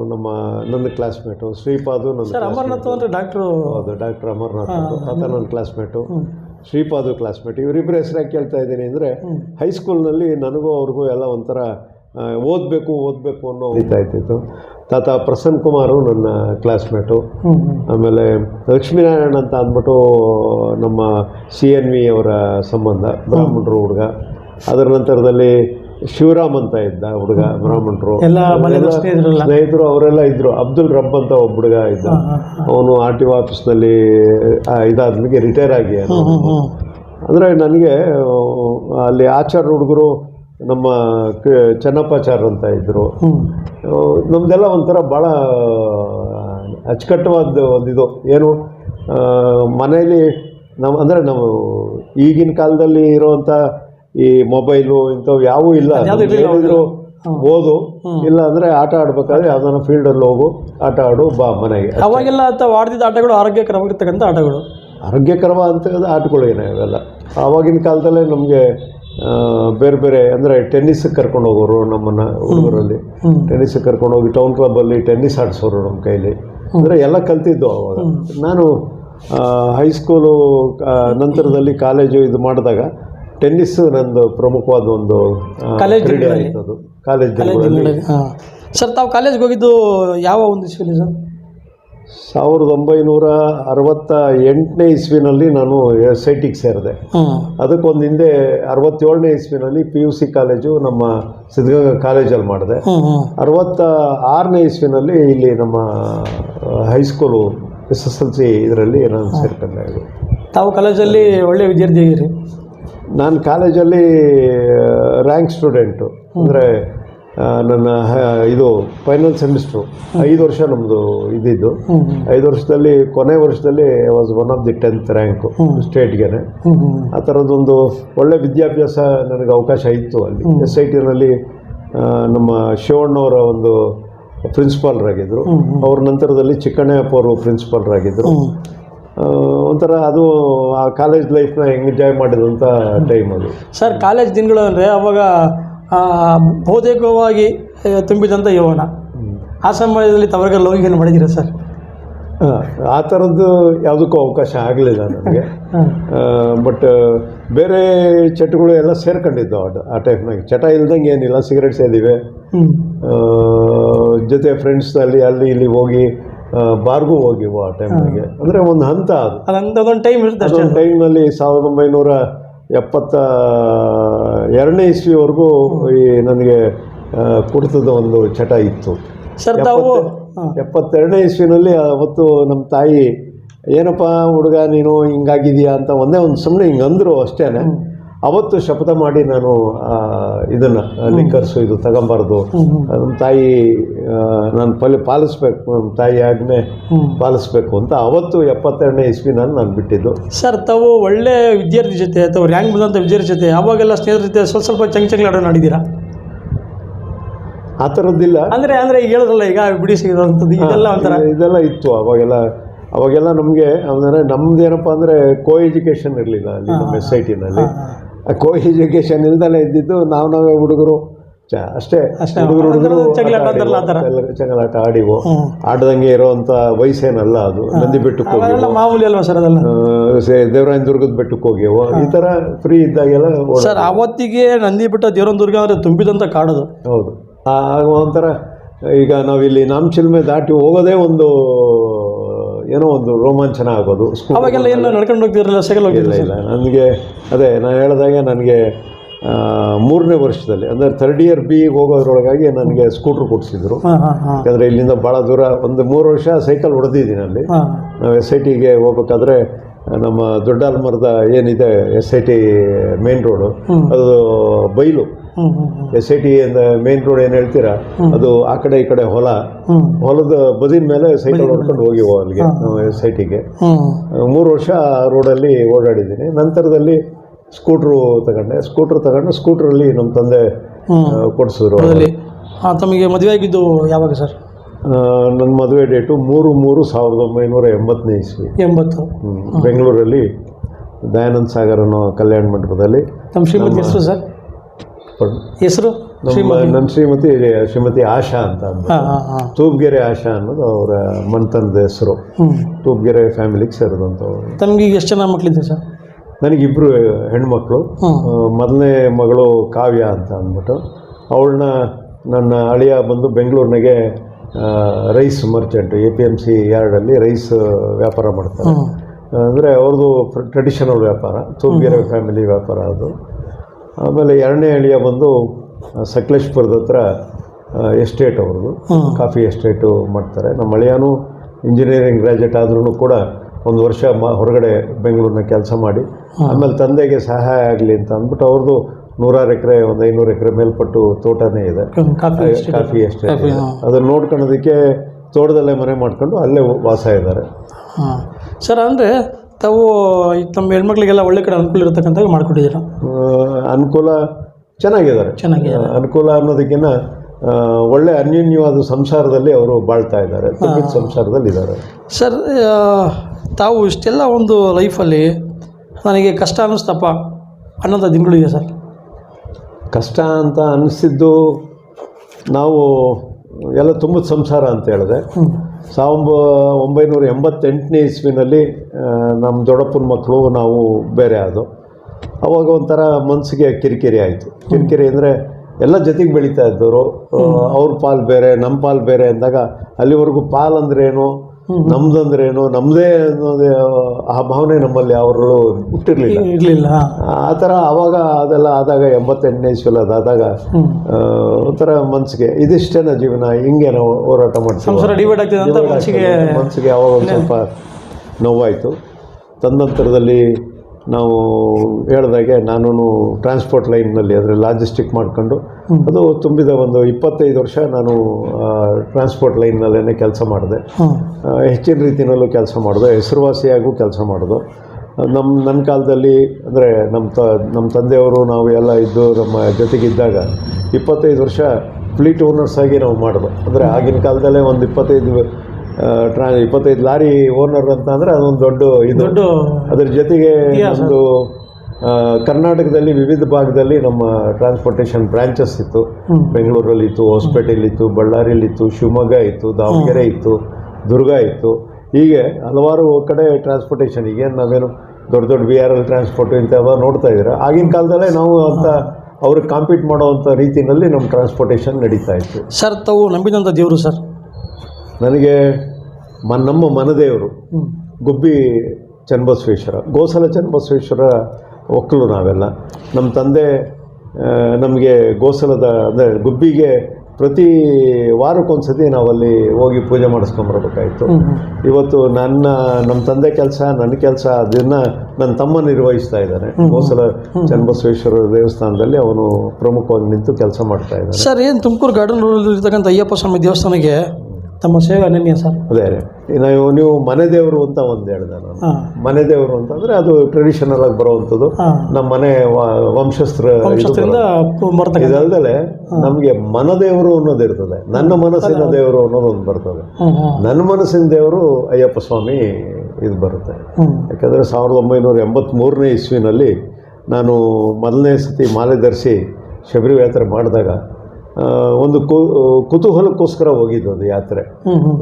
ನಮ್ಮ ನನ್ನ ಕ್ಲಾಸ್ಮೇಟು ಶ್ರೀಪಾದು ನನ್ನ ಅಮರ್ನಾಥ್ ಅಂದರೆ ಡಾಕ್ಟ್ರು ಹೌದು ಡಾಕ್ಟರ್ ಅಮರ್ನಾಥ್ ಆತ ನನ್ನ ಕ್ಲಾಸ್ಮೇಟು ಶ್ರೀಪಾದು ಕ್ಲಾಸ್ಮೇಟ್ ಇವರಿಬ್ಬರ ಹೆಸರಾಗಿ ಕೇಳ್ತಾ ಇದ್ದೀನಿ ಅಂದರೆ ಹೈಸ್ಕೂಲ್ನಲ್ಲಿ ನನಗೂ ಅವ್ರಿಗೂ ಎಲ್ಲ ಒಂಥರ ಓದಬೇಕು ಓದಬೇಕು ಅನ್ನೋ ಹೊಡಿತಾ ತಾತ ಪ್ರಸನ್ನ ಕುಮಾರು ನನ್ನ ಕ್ಲಾಸ್ಮೇಟು ಆಮೇಲೆ ಲಕ್ಷ್ಮೀನಾರಾಯಣ ಅಂತ ಅಂದ್ಬಿಟ್ಟು ನಮ್ಮ ಸಿ ಎನ್ ವಿ ಅವರ ಸಂಬಂಧ ಬ್ರಾಹ್ಮಣರು ಹುಡುಗ. ಅದರ ನಂತರದಲ್ಲಿ ಶಿವರಾಮ್ ಅಂತ ಇದ್ದ ಹುಡುಗ ಬ್ರಾಹ್ಮಣರು. ಸ್ನೇಹಿತರು ಅವರೆಲ್ಲ ಇದ್ರು. ಅಬ್ದುಲ್ ರಬ್ ಅಂತ ಒಬ್ಬ ಹುಡುಗ ಇದ್ದ. ಅವನು ಆರ್ ಟಿ ಒ ಆಫೀಸ್ನಲ್ಲಿ ಇದಾದ್ಮೇಲೆ ರಿಟೈರ್ ಆಗಿ ಅಂದರೆ ನನಗೆ ಅಲ್ಲಿ ಆಚಾರ್ಯ ಹುಡುಗರು ನಮ್ಮ ಚೆನ್ನಪ್ಪಾಚಾರ್ಯ ಅಂತ ಇದ್ದರು ನಮ್ದೆಲ್ಲ ನಮ್ಮದೆಲ್ಲ ಒಂಥರ ಭಾಳ ಅಚ್ಚುಕಟ್ಟವಾದ ಒಂದಿದು ಏನು ಮನೆಯಲ್ಲಿ ನಾವು ಅಂದರೆ ನಾವು ಈಗಿನ ಕಾಲದಲ್ಲಿ ಇರುವಂಥ ಈ ಮೊಬೈಲು ಇಂಥವು ಯಾವೂ ಇಲ್ಲ. ಅದ್ಯಾವ್ದು ಇರ್ಲಿಲ್ಲ ಏನಿದ್ರು ಓದು. ಇಲ್ಲ ಅಂದ್ರೆ ಆಟ ಆಡ್ಬೇಕಾದ್ರೆ ಯಾವ್ದಾನ ಫೀಲ್ಡಲ್ಲಿ ಹೋಗು ಆಟ ಆಡು ಬಾ ಮನೆಗೆ. ಅವಾಗೆಲ್ಲ ಅಂತ ಆಡ್ತಿದ್ದ ಆಟಗಳು ಆರೋಗ್ಯಕರವಾಗಿರ್ತಕ್ಕಂಥ ಆಟಗಳು. ಆರೋಗ್ಯಕರವಾದಂಥ ಆಟಗಳು ಏನೇ ಇವೆಲ್ಲ. ಆವಾಗಿನ ಕಾಲದಲ್ಲೇ ನಮಗೆ ಬೇರೆ ಬೇರೆ ಅಂದರೆ ಟೆನ್ನಿಸ್ಗೆ ಕರ್ಕೊಂಡು ಹೋಗೋರು ನಮ್ಮನ್ನು ಹುಡುಗರಲ್ಲಿ. ಟೆನ್ನಿಸ್ ಟೆನ್ನಿಸ್ಗೆ ಕರ್ಕೊಂಡು ಹೋಗಿ ಟೌನ್ ಕ್ಲಬ್ಬಲ್ಲಿ ಟೆನ್ನಿಸ್ ಆಡಿಸೋರು ನಮ್ಮ ಕೈಲಿ. ಅಂದರೆ ಎಲ್ಲ ಕಲ್ತಿದ್ದು ಅವಾಗ. ನಾನು ಹೈಸ್ಕೂಲು ನಂತರದಲ್ಲಿ ಕಾಲೇಜು ಇದು ಮಾಡಿದಾಗ ಟೆನ್ನಿಸ್ ನಂದು ಪ್ರಮುಖವಾದ ಒಂದು ಕಾಲೇಜ್ ಕ್ರೀಡೆ ದಿನಗಳಲ್ಲಿ? ಆಯಿತು ಅದು. ಕಾಲೇಜ್ ದಿನಗಳಲ್ಲಿ. ಹಾಂ. ಸರ್ ತಾವು ಕಾಲೇಜ್ಗೆ ಹೋಗಿದ್ದು ಯಾವ ಒಂದು ಇಸ್ವಿಲಿ ಸರ್? ಸಾವಿರದ ಒಂಬೈನೂರ ಅರವತ್ತ ಎಂಟನೇ ಇಸ್ವಿನಲ್ಲಿ ನಾನು ಎಸ್ ಐ ಟಿಗೆ ಸೇರಿದೆ ಅದಕ್ಕೊಂದು ಹಿಂದೆ ಅರವತ್ತೇಳನೇ ಇಸ್ವಿನಲ್ಲಿ ಪಿ ಯು ಸಿ ಕಾಲೇಜು ನಮ್ಮ ಸಿದ್ಧಗಂಗಾ ಕಾಲೇಜಲ್ಲಿ ಮಾಡಿದೆ. ಹ್ಞೂ ಹ್ಞೂ ಅರವತ್ತ ಆರನೇ ಇಸ್ವಿನಲ್ಲಿ ಇಲ್ಲಿ ನಮ್ಮ high school S S L C ಇದರಲ್ಲಿ ನಾನು ಸೇರ್ಕೊಂಡೆ. ತಾವು ಕಾಲೇಜಲ್ಲಿ ಒಳ್ಳೆ ವಿದ್ಯಾರ್ಥಿ ಆಗಿರಿ ನಾನು ಕಾಲೇಜಲ್ಲಿ ರ್ಯಾಂಕ್ ಸ್ಟೂಡೆಂಟು ಅಂದರೆ ನನ್ನ ಇದು ಫೈನಲ್ ಸೆಮಿಸ್ಟ್ರು ಐದು ವರ್ಷ ನಮ್ಮದು ಇದ್ದಿದ್ದು ಐದು ವರ್ಷದಲ್ಲಿ, ಕೊನೆ ವರ್ಷದಲ್ಲಿ was one of the tenth rank ಸ್ಟೇಟ್ಗೆ ಆ ಥರದ್ದೊಂದು ಒಳ್ಳೆ ವಿದ್ಯಾಭ್ಯಾಸ ನನಗೆ ಅವಕಾಶ ಇತ್ತು ಅಲ್ಲಿ. ಎಸ್ ಐ ಟಿನಲ್ಲಿ ನಮ್ಮ ಶಿವಣ್ಣವರ ಒಂದು ಪ್ರಿನ್ಸಿಪಾಲ್ರಾಗಿದ್ದರು ಅವ್ರ ನಂತರದಲ್ಲಿ ಚಿಕ್ಕಣ್ಣಯ್ಯಪ್ಪ ಅವರು ಪ್ರಿನ್ಸಿಪಾಲ್ರಾಗಿದ್ದರು ಒಂಥರ ಅದು ಆ ಕಾಲೇಜ್ ಲೈಫ್ನ ಎಂಜಾಯ್ ಮಾಡಿದಂತ ಟೈಮ್ ಅದು. ಸರ್ ಕಾಲೇಜ್ ದಿನಗಳು ಅಂದರೆ ಅವಾಗ ಬಹುತೇಕವಾಗಿ ತುಂಬಿದಂಥ ಯೋವನ. ಆ ಸಮಯದಲ್ಲಿ ತವರ್ಗ ಹೋಗಿ ಏನು ಮಾಡಿದ್ದೀರಾ ಸರ್ ಆ, ಥರದ್ದು ಯಾವುದಕ್ಕೂ ಅವಕಾಶ ಆಗಲಿಲ್ಲ ನನಗೆ ಬಟ್ ಬೇರೆ ಚಟಗಳು ಎಲ್ಲ ಸೇರ್ಕೊಂಡಿದ್ದು ಆ- ಆ ಟೈಪ್ನಾಗೆ ಚಟ ಇಲ್ದಂಗೆ ಏನಿಲ್ಲ ಸಿಗರೇಟ್ ಸೇದಿವೆ. ಜೊತೆ ಫ್ರೆಂಡ್ಸ್ ಅಲ್ಲಿ ಅಲ್ಲಿ ಇಲ್ಲಿ ಹೋಗಿ ಬಾರ್ಗೂ ಹೋಗಿವು ಆ ಟೈಮ್ನಾಗೆ ಅಂದರೆ ಒಂದು ಹಂತ ಅದು. ಅದೊಂದು ಟೈಮ್ ಇರುತ್ತೆ ಟೈಮ್ನಲ್ಲಿ ಸಾವಿರದ ಒಂಬೈನೂರ ಎಪ್ಪತ್ತ ಎರಡನೇ ಇಸ್ವಿವರೆಗೂ ಈ ನನಗೆ ಕುಡಿತದ ಒಂದು ಚಟ ಇತ್ತು. ಸರ್ ತಾವು ಎಪ್ಪತ್ತೆರಡನೇ ಇಸ್ವಿನಲ್ಲಿ ಅವತ್ತು ನಮ್ಮ ತಾಯಿ ಏನಪ್ಪ ಹುಡುಗ ನೀನು ಹಿಂಗಾಗಿದೀಯಾ ಅಂತ ಒಂದೇ ಒಂದು ಸುಮ್ಮನೆ ಹಿಂಗೆ ಅಂದರು ಅಷ್ಟೇ ಅವತ್ತು ಶಪಥ ಮಾಡಿ ನಾನು ಇದನ್ನ ಲಿಂಕರ್ಸ್ ಇದು ತಗೊಂಬಾರ್ದು. ನಮ್ಮ ತಾಯಿ ನಾನು ಪಲಿ ಪಾಲಿಸ್ಬೇಕು ನಮ್ಮ ತಾಯಿ ಆಜ್ಞೆ ಪಾಲಿಸ್ಬೇಕು ಅಂತ ಅವತ್ತು ಎಪ್ಪತ್ತೆರಡನೇ ಇಸ್ವಿನಲ್ಲಿ ನಾನು ಬಿಟ್ಟಿದ್ದು. ಸರ್ ತಾವು ಒಳ್ಳೆ ವಿದ್ಯಾರ್ಥಿ ಜೊತೆ ಅಥವಾ ರ್ಯಾಂಕ್ ಬಂದಂಥ ವಿದ್ಯಾರ್ಥಿ ಜೊತೆ ಅವಾಗೆಲ್ಲ ಸ್ನೇಹಿತರ ಜೊತೆ ಸ್ವಲ್ಪ ಸ್ವಲ್ಪ ಚಂಗ್ ಚಂಗ್ಲಾಡೋ ಆಡಿದ್ದೀರಾ? ಆ ಥರದ್ದಿಲ್ಲ ಅಂದರೆ ಅಂದರೆ ಈಗ ಹೇಳಿದ್ರಲ್ಲ ಈಗ ಬಿಡಿ ಸಿಗೋದಂಥದ್ದು ಇದೆಲ್ಲ ಒಂಥರ. ಇದೆಲ್ಲ ಇತ್ತು ಅವಾಗೆಲ್ಲ ಅವಾಗೆಲ್ಲ ನಮಗೆ ಅಂದರೆ ನಮ್ದೇನಪ್ಪ ಅಂದರೆ ಕೋ ಎಜುಕೇಷನ್ ಇರಲಿಲ್ಲ ಅಲ್ಲಿ ನಮ್ಮ ಎಸ್ ಐ ಟಿನಲ್ಲಿ ಕೋ ಎಜುಕೇಷನ್ ಇಲ್ದಲೇ ಇದ್ದಿದ್ದು ನಾವು ನಾವೇ ಹುಡುಗರು. ಚ ಅಷ್ಟೇ. ಅಷ್ಟೇ. ಹುಡುಗರು ಹುಡುಗರು ಚಂಗ್ಲಾಟ ಆ ಥರ. ಚಂಗಲಾಟ ಆಡಿವು ಆಡದಂಗೆ ಇರುವಂತ ಇರೋವಂಥ ವಯಸ್ಸೇನಲ್ಲ ಅದು. ನಂದಿ ಬೆಟ್ಟಕ್ಕೆ ಹೋಗಿ ಹೋಗಿವು. ಮಾಮೂಲಿ ಅಲ್ವಾ ಸರ್ ಅದೆಲ್ಲ? ದೇವರಾಯನ ದುರ್ಗದ ಬೆಟ್ಟಕ್ಕೆ ಹೋಗಿವು ಈ ಥರ ಫ್ರೀ ಇದ್ದಾಗೆಲ್ಲ ಸರ್ ಅವತ್ತಿಗೆ ನಂದಿ ಬೆಟ್ಟ ದೇವರನ ದುರ್ಗ ಅಂದರೆ ತುಂಬಿದಂಥ ಕಾಡದು. ಹೌದು. ಆ- ಆಗ ಒಂಥರ ಈಗ ನಾವಿಲ್ಲಿ ನಾಮಚಿಲ್ಮೆ ದಾಟಿ ಹೋಗೋದೇ ಒಂದು ಏನೋ ಒಂದು ರೋಮಾಂಚನ ಆಗೋದು. ಅವಾಗೆಲ್ಲ ಏನು ನಡ್ಕೊಂಡು ಹೋಗ್ತಿರಲಿಲ್ಲ ಸೈಕಲ್ ಇಲ್ಲ ಇಲ್ಲ. ನನಗೆ ಅದೇ ನಾನು ಹೇಳಿದಾಗೆ ನನಗೆ ಮೂರನೇ ವರ್ಷದಲ್ಲಿ ಅಂದರೆ ಥರ್ಡ್ ಇಯರ್ ಬಿ ಹೋಗೋದ್ರೊಳಗಾಗಿ ನನಗೆ ಸ್ಕೂಟ್ರ್ ಕೊಡಿಸಿದ್ರು. ಯಾಕಂದರೆ ಇಲ್ಲಿಂದ ಭಾಳ ದೂರ ಒಂದು ಮೂರು ವರ್ಷ ಸೈಕಲ್ ಹೊಡೆದಿದ್ದೀನಿ ಅಲ್ಲಿ. ನಾವು ಎಸ್ ಐ ಟಿಗೆ ಹೋಗ್ಬೇಕಾದ್ರೆ ನಮ್ಮ ದೊಡ್ಡಾಲ್ಮರದ ಏನಿದೆ S I T main road ಅದು ಬೈಲು. ಎಸ್ ಐ ಟಿ ಅಂದ ಮೇನ್ ರೋಡ್ ಏನು ಹೇಳ್ತೀರಾ? ಅದು ಆ ಕಡೆ ಈ ಕಡೆ ಹೊಲ. ಹೊಲದ ಬದಿನ ಮೇಲೆ ಸೈಕಲ್ ಹೊಡ್ಕೊಂಡು ಹೋಗಿ ಅಲ್ಲಿಗೆ ಎಸ್ ಐ ಟಿಗೆ ಮೂರು ವರ್ಷ ರೋಡಲ್ಲಿ ಓಡಾಡಿದ್ದೀನಿ. ನಂತರದಲ್ಲಿ ಸ್ಕೂಟ್ರು ತಗೊಂಡೆ. ಸ್ಕೂಟ್ರ್ ತಗೊಂಡು ಸ್ಕೂಟ್ರಲ್ಲಿ ನಮ್ಮ ತಂದೆ ಕೊಡಿಸಿದ್ರು ತಮಗೆ ಮದುವೆ ಆಗಿದ್ದು ಯಾವಾಗ ಸರ್? ನನ್ನ ಮದುವೆ ಡೇಟು ಮೂರು ಮೂರು ಸಾವಿರದ ಒಂಬೈನೂರ ಎಂಬತ್ತನೇ ಇಸ್ವಿ. ಎಂಬತ್ತು. ಬೆಂಗಳೂರಲ್ಲಿ ದಯಾನಂದ ಸಾಗರ್ ಅನ್ನೋ ಕಲ್ಯಾಣ ಮಂಟಪದಲ್ಲಿ ನಮ್ಮ ಶ್ರೀಮತಿ ಹೆಸರು ಸರ್? ಹೆಸರು? ನನ್ನ ಶ್ರೀಮತಿ ಶ್ರೀಮತಿ ಆಶಾ ಅಂತ ತೂಬ್ಗೆರೆ ಆಶಾ ಅನ್ನೋದು ಅವರ ಮನ್ತನದ ಹೆಸರು. ತೂಪ್ಗೆರೆ ತೂಬ್ಗೆರೆ ಫ್ಯಾಮಿಲಿಗೆ ಸೇರಿದಂಥವ್ರು. ತಮಗೆ ಈಗ ಎಷ್ಟು ಜನ ಮಕ್ಕಳಿದೆ ಸರ್? ನನಗಿಬ್ಬರು ಹೆಣ್ಮಕ್ಳು. ಮೊದಲನೇ ಮಗಳು ಕಾವ್ಯ ಅಂತ ಅಂದ್ಬಿಟ್ಟು. ಅವಳನ್ನ ನನ್ನ ಅಳಿಯ ಬಂದು ಬೆಂಗಳೂರಿನಾಗೆ rice merchant A P M C ಯಾರ್ಡಲ್ಲಿ rice ವ್ಯಾಪಾರ ಮಾಡ್ತಾರೆ. ಅಂದರೆ ಅವ್ರದ್ದು ಟ್ರೆಡಿಷನಲ್ ವ್ಯಾಪಾರ ತೂಬ್ಗೆರೆ ಫ್ಯಾಮಿಲಿ ವ್ಯಾಪಾರ ಅದು. ಆಮೇಲೆ ಎರಡನೇ ಅಳಿಯ ಬಂದು ಸಕಲೇಶ್ಪುರದ ಹತ್ರ ಎಸ್ಟೇಟ್ ಅವ್ರದ್ದು. ಕಾಫಿ ಎಸ್ಟೇಟು ಮಾಡ್ತಾರೆ. ನಮ್ಮ ಅಳಿಯನೂ ಇಂಜಿನಿಯರಿಂಗ್ ಗ್ರ್ಯಾಜುಯೇಟ್ ಆದ್ರೂ ಕೂಡ ಒಂದು ವರ್ಷ ಮ ಹೊರಗಡೆ ಬೆಂಗಳೂರಿನ ಕೆಲಸ ಮಾಡಿ. ಆಮೇಲೆ ತಂದೆಗೆ ಸಹಾಯ ಆಗಲಿ ಅಂತ ಅಂದ್ಬಿಟ್ಟು ಅವ್ರದ್ದು ನೂರಾರು ಎಕರೆ ಒಂದು ಐನೂರು ಎಕರೆ ಮೇಲ್ಪಟ್ಟು ತೋಟನೇ ಇದೆ. Coffee estate. ಅದನ್ನು ನೋಡ್ಕೊಳ್ಳೋದಕ್ಕೆ ತೋಟದಲ್ಲೇ ಮನೆ ಮಾಡ್ಕೊಂಡು ಅಲ್ಲೇ ವಾಸ ಇದ್ದಾರೆ. ಸರ್ ಅಂದರೆ ತಾವು ಈ ತಮ್ಮ ಹೆಣ್ಮಕ್ಳಿಗೆಲ್ಲ ಒಳ್ಳೆ ಕಡೆ ಅನುಕೂಲ ಇರತಕ್ಕಂಥ ಮಾಡಿಕೊಟ್ಟಿದ್ದೀರ? ಅನುಕೂಲ ಚೆನ್ನಾಗಿದ್ದಾರೆ. ಚೆನ್ನಾಗಿದೆ ಅನುಕೂಲ ಅನ್ನೋದಕ್ಕಿಂತ ಒಳ್ಳೆ ಅನ್ಯೋನ್ಯವಾದ ಸಂಸಾರದಲ್ಲಿ ಅವರು ಬಾಳ್ತಾ ಇದ್ದಾರೆ. ಸಂಸಾರದಲ್ಲಿ ಇದ್ದಾರೆ. ಸರ್ ತಾವು ಇಷ್ಟೆಲ್ಲ ಒಂದು ಲೈಫಲ್ಲಿ ನನಗೆ ಕಷ್ಟ ಅನ್ನಿಸ್ತಪ್ಪ. ಅನ್ನೋಂಥ ದಿನಗಳಿದೆ ಸರ್. ಕಷ್ಟ ಅಂತ ಅನ್ನಿಸಿದ್ದು ನಾವು ಎಲ್ಲ ತುಂಬದ ಸಂಸಾರ ಅಂತ ಹೇಳಿದೆ. ಸಾವಿರದ ಒಂಬೈನೂರ ಎಂಬತ್ತೆಂಟನೇ ಇಸ್ವಿನಲ್ಲಿ ನಮ್ಮ ದೊಡ್ಡಪ್ಪನ ಮಕ್ಕಳು ನಾವು ಬೇರೆ ಆದವು ಅವಾಗ ಒಂಥರ ಮನಸ್ಸಿಗೆ ಕಿರಿಕಿರಿ ಆಯಿತು. ಕಿರಿಕಿರಿ ಅಂದರೆ ಎಲ್ಲ ಜೊತೆಗೆ ಬೆಳೀತಾ ಇದ್ದವರು. ಅವ್ರ ಪಾಲು ಬೇರೆ ನಮ್ಮ ಪಾಲು ಬೇರೆ ಅಂದಾಗ ಅಲ್ಲಿವರೆಗೂ ಪಾಲ್ ಅಂದ್ರೇನು? ನಮ್ದಂದ್ರೇನು ನಮ್ಮದೇ ಅನ್ನೋದೇ ಆ ಭಾವನೆ ನಮ್ಮಲ್ಲಿ ಅವರು ಹುಟ್ಟಿರಲಿಲ್ಲ. ಇರಲಿಲ್ಲ ಆ ಥರ ಆವಾಗ ಅದೆಲ್ಲ ಆದಾಗ ಎಂಬತ್ತೆಂಟನೇ ಇಸ್ವಿಲ್ ಅದಾದಾಗ ಒಂಥರ ಮನಸ್ಸಿಗೆ ಇದಿಷ್ಟೇನ ಜೀವನ ಹಿಂಗೆ ನಾವು ಹೋರಾಟ ಮಾಡ್ತೀವಿ. ಮನಸ್ಸಿಗೆ ಮನಸ್ಸಿಗೆ ಯಾವಾಗ ಒಂದು ಸ್ವಲ್ಪ ನೋವಾಯಿತು. ತದನಂತರದಲ್ಲಿ ನಾವು ಹೇಳ್ದಾಗೆ ನಾನು ಟ್ರಾನ್ಸ್ಪೋರ್ಟ್ ಲೈನ್ನಲ್ಲಿ ಅಂದರೆ ಲಾಜಿಸ್ಟಿಕ್ ಮಾಡ್ಕೊಂಡು ಅದು ತುಂಬಿದ ಒಂದು ಇಪ್ಪತ್ತೈದು ವರ್ಷ ನಾನು ಟ್ರಾನ್ಸ್ಪೋರ್ಟ್ ಲೈನ್ನಲ್ಲೇ ಕೆಲಸ ಮಾಡಿದೆ. ಹೆಚ್ಚಿನ ರೀತಿಯಲ್ಲೂ ಕೆಲಸ ಮಾಡಿದೆ ಹೆಸರುವಾಸಿಯಾಗೂ ಕೆಲಸ ಮಾಡಿದೆ. ನಮ್ಮ ನನ್ನ ಕಾಲದಲ್ಲಿ ಅಂದರೆ ನಮ್ಮ ತ ನಮ್ಮ ತಂದೆಯವರು ನಾವು ಎಲ್ಲ ಇದ್ದು ನಮ್ಮ ಜೊತೆಗಿದ್ದಾಗ ಇಪ್ಪತ್ತೈದು ವರ್ಷ ಫ್ಲೀಟ್ ಓನರ್ಸ್ ಆಗಿ ನಾವು ಮಾಡಿದೆ. ಅಂದರೆ ಆಗಿನ ಕಾಲದಲ್ಲೇ ಒಂದು ಇಪ್ಪತ್ತೈದು ಟ್ರಾ ಇಪ್ಪತ್ತೈದು ಲಾರಿ ಓನರ್ ಅಂತ ಅಂದರೆ ಅದೊಂದು ದೊಡ್ಡ ಇದು. ದೊಡ್ಡ ಅದ್ರ ಜೊತೆಗೆ ಒಂದು ಕರ್ನಾಟಕದಲ್ಲಿ ವಿವಿಧ ಭಾಗದಲ್ಲಿ ನಮ್ಮ ಟ್ರಾನ್ಸ್ಪೋರ್ಟೇಷನ್ ಬ್ರಾಂಚಸ್ ಇತ್ತು. ಬೆಂಗಳೂರಲ್ಲಿ ಇತ್ತು ಇತ್ತು ಬಳ್ಳಾರಿಯಲ್ಲಿ ಇತ್ತು ಶಿವಮೊಗ್ಗ ಇತ್ತು ದಾವಣಗೆರೆ ಇತ್ತು ದುರ್ಗ ಇತ್ತು. ಹೀಗೆ ಹಲವಾರು ಕಡೆ ಟ್ರಾನ್ಸ್ಪೋರ್ಟೇಷನ್ ಈಗ ನಾವೇನು ದೊಡ್ಡ ದೊಡ್ಡ ವಿ ಆರ್ ಎಲ್ ಟ್ರಾನ್ಸ್ಪೋರ್ಟ್ ಇಂಥವ ನೋಡ್ತಾ ಇದ್ದೀರಾ? ಆಗಿನ ಕಾಲದಲ್ಲೇ ನಾವು ಅಂತ ಅವ್ರಿಗೆ ಕಾಂಪೀಟ್ ಮಾಡೋವಂಥ ರೀತಿಯಲ್ಲಿ ನಮ್ಮ ಟ್ರಾನ್ಸ್ಪೋರ್ಟೇಷನ್ ನಡೀತಾ ಇತ್ತು. ಸರ್ ತಾವು ನಂಬಿದಂಥ ದೇವರು ಸರ್. ನನಗೆ ಮ ನಮ್ಮ ಮನದೇವರು ಗುಬ್ಬಿ ಚನ್ನಬಸವೇಶ್ವರ ಗೋಸಲ ಚನ್ನಬಸವೇಶ್ವರ ಒಕ್ಕಲು ನಾವೆಲ್ಲ. ನಮ್ಮ ತಂದೆ ನಮಗೆ ಗೋಸಲದ ಅಂದರೆ ಗುಬ್ಬಿಗೆ ಪ್ರತಿ ವಾರಕ್ಕೊಂದ್ಸತಿ ನಾವಲ್ಲಿ ಹೋಗಿ ಪೂಜೆ ಮಾಡಿಸ್ಕೊಂಬರ್ಬೇಕಾಯಿತು ಇವತ್ತು ನನ್ನ ನಮ್ಮ ತಂದೆ ಕೆಲಸ ನನ್ನ ಕೆಲಸ ಅದನ್ನು ನನ್ನ ತಮ್ಮ ನಿರ್ವಹಿಸ್ತಾ ಇದ್ದಾನೆ ಗೋಸಲ ಚನ್ನಬಸವೇಶ್ವರ ದೇವಸ್ಥಾನದಲ್ಲಿ ಅವನು ಪ್ರಮುಖವಾಗಿ ನಿಂತು ಕೆಲಸ ಮಾಡ್ತಾ ಇದ್ದಾನೆ ಸರ್ ಏನು ತುಮಕೂರು ಗಾರ್ಡನ್ ಇರ್ತಕ್ಕಂಥ ಅಯ್ಯಪ್ಪ ಸ್ವಾಮಿ ದೇವಸ್ಥಾನಕ್ಕೆ ತಮ್ಮ ಸೇವೆ ಅನನ್ಯ ಸರ್. ಅದೇ ನಾವು ನೀವು ಮನೆ ದೇವರು ಅಂತ ಒಂದು ಹೇಳಿದೆ ನಾನು. ಹಾಂ. ಮನೆ ದೇವರು ಅಂತಂದರೆ ಅದು ಟ್ರೆಡಿಷನಲ್ ಆಗಿ ಬರುವಂಥದ್ದು. ನಮ್ಮ ಮನೆ ವಂಶಸ್ಥರ ವಂಶಸ್ತ್ರ ಇದು ವಂಶಸ್ಥರಿಂದ ಬರ್ತಕ್ಕಂಥ ಇದಲ್ದಲೆ ನಮಗೆ ಮನದೇವರು ಅನ್ನೋದು ಇರ್ತದೆ. ನನ್ನ ಮನಸ್ಸಿನ ದೇವರು ಅನ್ನೋದು ಒಂದು ಬರ್ತದೆ. ನನ್ನ ಮನಸ್ಸಿನ ದೇವರು ಅಯ್ಯಪ್ಪ ಸ್ವಾಮಿ ಇದು ಬರುತ್ತೆ. ಯಾಕಂದ್ರೆ ಸಾವಿರದ ಒಂಬೈನೂರ ಎಂಬತ್ತ್ಮೂರನೇ ಇಸ್ವಿನಲ್ಲಿ ನಾನು ಮೊದಲನೇ ಸತಿ ಮಾಲೆ ಧರಿಸಿ ಶಬರಿ ಯಾತ್ರೆ ಮಾಡಿದಾಗ ಒಂದು ಕುತೂಹಲಕ್ಕೋಸ್ಕರ ಹೋಗಿದ್ದು ಅದು ಯಾತ್ರೆ.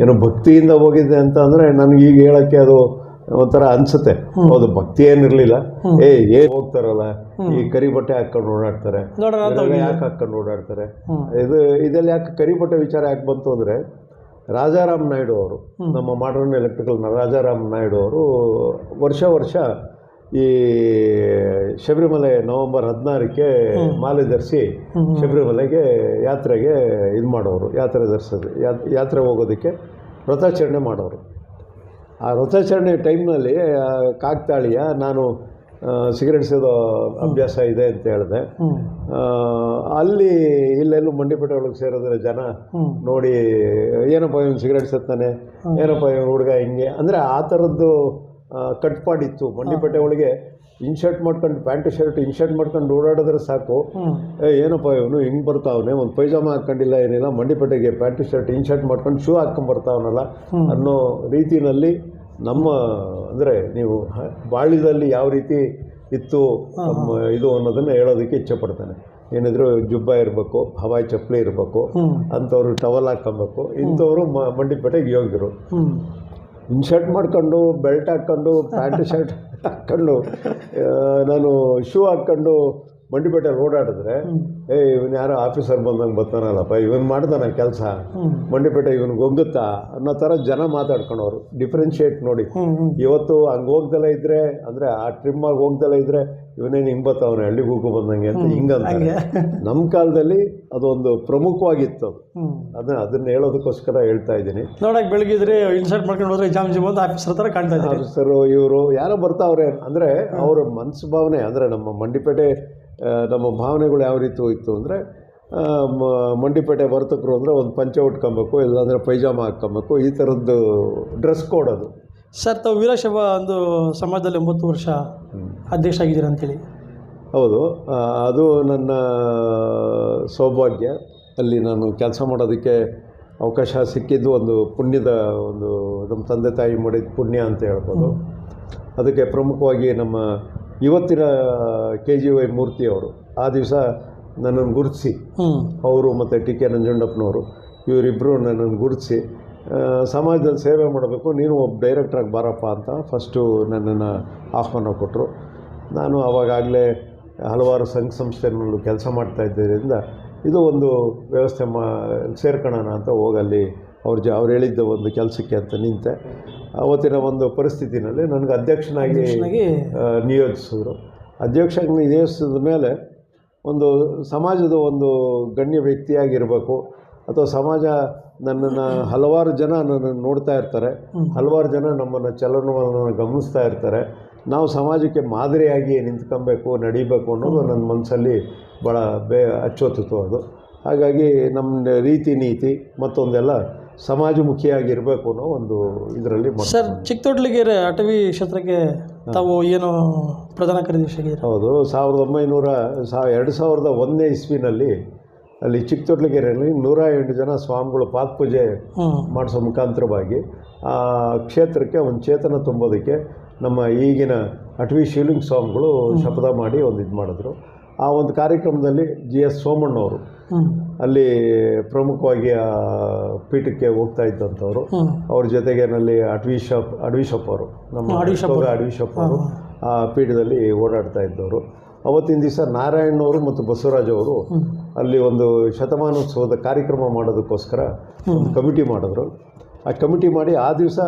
ಏನೋ ಭಕ್ತಿಯಿಂದ ಹೋಗಿದ್ದೆ ಅಂತ ಅಂದರೆ ನನಗೆ ಈಗ ಹೇಳಕ್ಕೆ ಅದು ಒಂಥರ ಅನ್ಸುತ್ತೆ. ಅದು ಭಕ್ತಿ ಏನಿರಲಿಲ್ಲ. ಏ ಏನ್ ಹೋಗ್ತಾರಲ್ಲ? ಈ ಕರಿ ಬಟ್ಟೆ ಹಾಕೊಂಡು ಓಡಾಡ್ತಾರೆ ಯಾಕೆ ಹಾಕೊಂಡು ಓಡಾಡ್ತಾರೆ? ಇದು ಇದೆಲ್ಲ ಯಾಕೆ ಕರಿ ಬಟ್ಟೆ ವಿಚಾರ ಯಾಕೆ ಬಂತು ಅಂದ್ರೆ ರಾಜಾರಾಮ್ ನಾಯ್ಡು ಅವರು ನಮ್ಮ ಮಾಡರ್ನ್ ಎಲೆಕ್ಟ್ರಿಕಲ್ ರಾಜಾರಾಮ್ ನಾಯ್ಡು ಅವರು ವರ್ಷ ವರ್ಷ ಈ ಶಬರಿಮಲೆ ನವೆಂಬರ್ ಹದಿನಾರಕ್ಕೆ ಮಾಲೆ ಧರಿಸಿ ಶಬರಿಮಲೆಗೆ ಯಾತ್ರೆಗೆ ಇದು ಮಾಡೋರು ಯಾತ್ರೆ ಧರಿಸೋದು ಯಾತ್ರೆ ಹೋಗೋದಕ್ಕೆ ವ್ರತಾಚರಣೆ ಮಾಡೋರು. ಆ ವ್ರತಾಚರಣೆ ಟೈಮ್ನಲ್ಲಿ ಕಾಕ್ತಾಳಿಯ ನಾನು ಸಿಗರೇಟ್ ಸೇದೋ ಅಭ್ಯಾಸ ಇದೆ ಅಂತ ಹೇಳಿದೆ. ಅಲ್ಲಿ ಇಲ್ಲೆಲ್ಲೂ ಮಂಡಿಪೇಟೆ ಒಳಗೆ ಸೇರಿದ್ರೆ ಜನ ನೋಡಿ ಏನಪ್ಪ ಇವನು ಸಿಗರೇಟ್ ಸತ್ತಾನೆ ಏನಪ್ಪ ಇವನು ಹುಡುಗ ಹಿಂಗೆ. ಅಂದರೆ ಆ ಥರದ್ದು ಕಟ್ಪಾಡಿತ್ತು. ಮಂಡಿಪೇಟೆ ಒಳಗೆ ಇನ್ಶರ್ಟ್ ಮಾಡ್ಕೊಂಡು ಪ್ಯಾಂಟ್ ಶರ್ಟ್ ಇನ್ಶರ್ಟ್ ಮಾಡ್ಕೊಂಡು ಓಡಾಡಿದ್ರೆ ಸಾಕು. ಏನಪ್ಪ ಇವನು ಹಿಂಗೆ ಬರ್ತಾವನೆ ಒಂದು ಪೈಜಾಮ ಹಾಕೊಂಡಿಲ್ಲ ಏನಿಲ್ಲ. ಮಂಡಿಪೇಟೆಗೆ ಪ್ಯಾಂಟ್ ಶರ್ಟ್ ಇನ್ಶರ್ಟ್ ಮಾಡ್ಕೊಂಡು ಶೂ ಹಾಕೊಂಡ್ಬರ್ತಾವನಲ್ಲ ಅನ್ನೋ ರೀತಿಯಲ್ಲಿ ನಮ್ಮ ಅಂದರೆ ನೀವು ಬಾಳ್ಯದಲ್ಲಿ ಯಾವ ರೀತಿ ಇತ್ತು ನಮ್ಮ ಇದು ಅನ್ನೋದನ್ನು ಹೇಳೋದಕ್ಕೆ ಇಚ್ಛೆ ಪಡ್ತಾನೆ ಏನಿದ್ರು ಜುಬ್ಬ ಇರಬೇಕು ಹವಾಯಿ ಚಪ್ಪಲಿ ಇರಬೇಕು ಅಂಥವ್ರು ಟವಲ್ ಹಾಕೊಬೇಕು ಇಂಥವ್ರು ಮ ಮಂಡಿಪೇಟೆಗೆ ಯೋಗ್ಯರು. ಇನ್ಶರ್ಟ್ ಮಾಡ್ಕೊಂಡು ಬೆಲ್ಟ್ ಹಾಕ್ಕೊಂಡು ಪ್ಯಾಂಟ್ ಶರ್ಟ್ ಹಾಕ್ಕೊಂಡು ನಾನು ಶೂ ಹಾಕ್ಕೊಂಡು ಮಂಡಿಪೇಟೆಯಲ್ಲಿ ಓಡಾಡಿದ್ರೆ ಏ ಇವನು ಯಾರೋ ಆಫೀಸರ್ ಬಂದಂಗೆ ಬರ್ತಾನಲ್ಲಪ್ಪ ಇವನು ಮಾಡ್ತಾನೆ ಕೆಲಸ. ಮಂಡಿಪೇಟೆ ಇವನ್ ಹೋಗುತ್ತಾ ಅನ್ನೋ ಥರ ಜನ ಮಾತಾಡ್ಕೊಳೋರು ಡಿಫ್ರೆನ್ಷಿಯೇಟ್ ನೋಡಿ. ಇವತ್ತು ಹಂಗೆ ಹೋಗ್ದಲೇ ಇದ್ರೆ ಅಂದರೆ ಆ ಟ್ರಿಮ್ಮಾಗಿ ಹೋಗ್ದಲೇ ಇದ್ರೆ ಇವನೇನು ಹಿಂಗೆ ಬರ್ತಾವನು ಹಳ್ಳಿ ಹೋಗು ಬಂದಂಗೆ ಅಂತ ಹಿಂಗಂತ ನಮ್ಮ ಕಾಲದಲ್ಲಿ ಅದೊಂದು ಪ್ರಮುಖವಾಗಿತ್ತು ಅದು. ಅದನ್ನ ಅದನ್ನ ಹೇಳೋದಕ್ಕೋಸ್ಕರ ಹೇಳ್ತಾ ಇದ್ದೀನಿ. ನೋಡಕ್ಕೆ ಬೆಳಗಿದ್ರೆ ಇನ್ಸರ್ಟ್ ಮಾಡ್ಕೊಂಡು ಹೋದ್ರೆ ಜಾಮ್ ಅಂತ ಆಫೀಸರ್ ಥರ ಕಾಣ್ತಾ ಇದ್ದಾರೆ. ಆಫೀಸರು ಇವರು ಯಾರೋ ಬರ್ತಾವ್ರೆ ಅಂದರೆ ಅವರ ಮನಸ್ಸು ಭಾವನೆ ಅಂದರೆ ನಮ್ಮ ಮಂಡಿಪೇಟೆ ನಮ್ಮ ಭಾವನೆಗಳು ಯಾವ ರೀತಿ ಹೋಯಿತು ಅಂದರೆ ಮಂಡಿಪೇಟೆ ವರ್ತಕರು ಅಂದರೆ ಒಂದು ಪಂಚೆ ಉಟ್ಕೊಬೇಕು ಇಲ್ಲಾಂದರೆ ಪೈಜಾಮ ಹಾಕ್ಕೊಬೇಕು ಈ ಥರದ್ದು ಡ್ರೆಸ್ ಕೋಡ್ ಅದು. ಸರ್ ತಾವು ವೀರಶೈವ ಒಂದು ಸಮಾಜದಲ್ಲಿ ಒಂಬತ್ತು ವರ್ಷ ಅಧ್ಯಕ್ಷ ಆಗಿದ್ದೀರ ಅಂತೇಳಿ. ಹೌದು. ಅದು ನನ್ನ ಸೌಭಾಗ್ಯ. ಅಲ್ಲಿ ನಾನು ಕೆಲಸ ಮಾಡೋದಕ್ಕೆ ಅವಕಾಶ ಸಿಕ್ಕಿದ್ದು ಒಂದು ಪುಣ್ಯದ ಒಂದು ನಮ್ಮ ತಂದೆ ತಾಯಿ ಮಾಡಿದ ಪುಣ್ಯ ಅಂತ ಹೇಳ್ಬೋದು. ಅದಕ್ಕೆ ಪ್ರಮುಖವಾಗಿ ನಮ್ಮ ಇವತ್ತಿನ ಕೆ ಜಿ ವೈ ಮೂರ್ತಿಯವರು ಆ ದಿವಸ ನನ್ನನ್ನು ಗುರುತಿಸಿ. ಅವರು ಮತ್ತು ಟಿ ಕೆ ನಂಜುಂಡಪ್ಪನವರು ಇವರಿಬ್ಬರು ನನ್ನನ್ನು ಗುರುತಿಸಿ ಸಮಾಜದಲ್ಲಿ ಸೇವೆ ಮಾಡಬೇಕು ನೀನು ಒಬ್ಬ ಡೈರೆಕ್ಟ್ರಾಗಿ ಬಾರಪ್ಪ ಅಂತ ಫಸ್ಟು ನನ್ನನ್ನು ಆಹ್ವಾನ ಕೊಟ್ಟರು ನಾನು ಆವಾಗಲೇ ಹಲವಾರು ಸಂಘ ಸಂಸ್ಥೆಗಳಲ್ಲೂ ಕೆಲಸ ಮಾಡ್ತಾ ಇದ್ದರಿಂದ ಇದು ಒಂದು ವ್ಯವಸ್ಥೆ ಮಾ ಸೇರ್ಕೊಳ್ಳೋಣ ಅಂತ ಹೋಗಲ್ಲಿ ಅವ್ರು ಜ ಅವ್ರು ಹೇಳಿದ್ದ ಒಂದು ಕೆಲಸಕ್ಕೆ ಅಂತ ನಿಂತೆ. ಅವತ್ತಿನ ಒಂದು ಪರಿಸ್ಥಿತಿನಲ್ಲಿ ನನಗೆ ಅಧ್ಯಕ್ಷನಾಗಿ ನಿಯೋಜಿಸಿದ್ರು. ಅಧ್ಯಕ್ಷನಾಗಿ ನಿಯೋಜಿಸಿದ ಮೇಲೆ ಒಂದು ಸಮಾಜದ ಒಂದು ಗಣ್ಯ ವ್ಯಕ್ತಿಯಾಗಿರಬೇಕು ಅಥವಾ ಸಮಾಜ ನನ್ನನ್ನು ಹಲವಾರು ಜನ ನನ್ನನ್ನು ನೋಡ್ತಾ ಇರ್ತಾರೆ. ಹಲವಾರು ಜನ ನಮ್ಮನ್ನು ಚಲನವಲನ ಗಮನಿಸ್ತಾ ಇರ್ತಾರೆ. ನಾವು ಸಮಾಜಕ್ಕೆ ಮಾದರಿಯಾಗಿ ನಿಂತ್ಕೊಬೇಕು ನಡಿಬೇಕು ಅನ್ನೋದು ನನ್ನ ಮನಸ್ಸಲ್ಲಿ ಭಾಳ ಬೇ ಅಚ್ಚೊತ್ತಿತು ಅದು. ಹಾಗಾಗಿ ನಮ್ಮ ರೀತಿ ನೀತಿ ಮತ್ತೊಂದೆಲ್ಲ ಸಮಾಜಮುಖಿಯಾಗಿರಬೇಕು ಅನ್ನೋ ಒಂದು ಇದರಲ್ಲಿ ಸರ್ ಚಿಕ್ಕತೊಟ್ಲಿಗೆರೆ ಅಟವಿ ಕ್ಷೇತ್ರಕ್ಕೆ ತಾವು ಏನು ಪ್ರಧಾನ ಕಾರ್ಯದರ್ಶಿಯಾಗಿದ್ದೀರಾ? ಹೌದು ಸಾವಿರದ ಒಂಬೈನೂರ ಸಾ ಎರಡು ಸಾವಿರದ ಒಂದನೇ ಇಸ್ವಿನಲ್ಲಿ ಅಲ್ಲಿ ಚಿಕ್ಕತೊಟ್ಲಗೆರೆಯಲ್ಲಿ ನೂರ ಎಂಟು ಜನ ಸ್ವಾಮಿಗಳು ಪಾತ್ಪೂಜೆ ಪೂಜೆ ಮಾಡಿಸೋ ಮುಖಾಂತರವಾಗಿ ಆ ಕ್ಷೇತ್ರಕ್ಕೆ ಒಂದು ಚೇತನ ತುಂಬೋದಕ್ಕೆ ನಮ್ಮ ಈಗಿನ ಅಟವಿ ಶಿವಲಿಂಗ ಸ್ವಾಮಿಗಳು ಶಪಥ ಮಾಡಿ ಒಂದು ಇದು ಮಾಡಿದ್ರು. ಆ ಒಂದು ಕಾರ್ಯಕ್ರಮದಲ್ಲಿ ಜಿ ಎಸ್ ಸೋಮಣ್ಣವರು. ಅಲ್ಲಿ ಪ್ರಮುಖವಾಗಿ ಆ ಪೀಠಕ್ಕೆ ಹೋಗ್ತಾ ಇದ್ದಂಥವ್ರು. ಅವ್ರ ಜೊತೆಗೆ ನಲ್ಲಿ ಅಡ್ವಿಶಪ್ ಅಡ್ವಿಶಪ್ ಅವರು ನಮ್ಮ ಶಪ್ ಅಡ್ವಿಶಪ್ ಅವರು ಆ ಪೀಠದಲ್ಲಿ ಓಡಾಡ್ತಾ ಇದ್ದವರು. ಅವತ್ತಿನ ದಿವಸ ನಾರಾಯಣವರು ಮತ್ತು ಬಸವರಾಜ್ ಅವರು ಅಲ್ಲಿ ಒಂದು ಶತಮಾನೋತ್ಸವದ ಕಾರ್ಯಕ್ರಮ ಮಾಡೋದಕ್ಕೋಸ್ಕರ ಒಂದು ಕಮಿಟಿ ಮಾಡಿದ್ರು. ಆ ಕಮಿಟಿ ಮಾಡಿ ಆ ದಿವಸ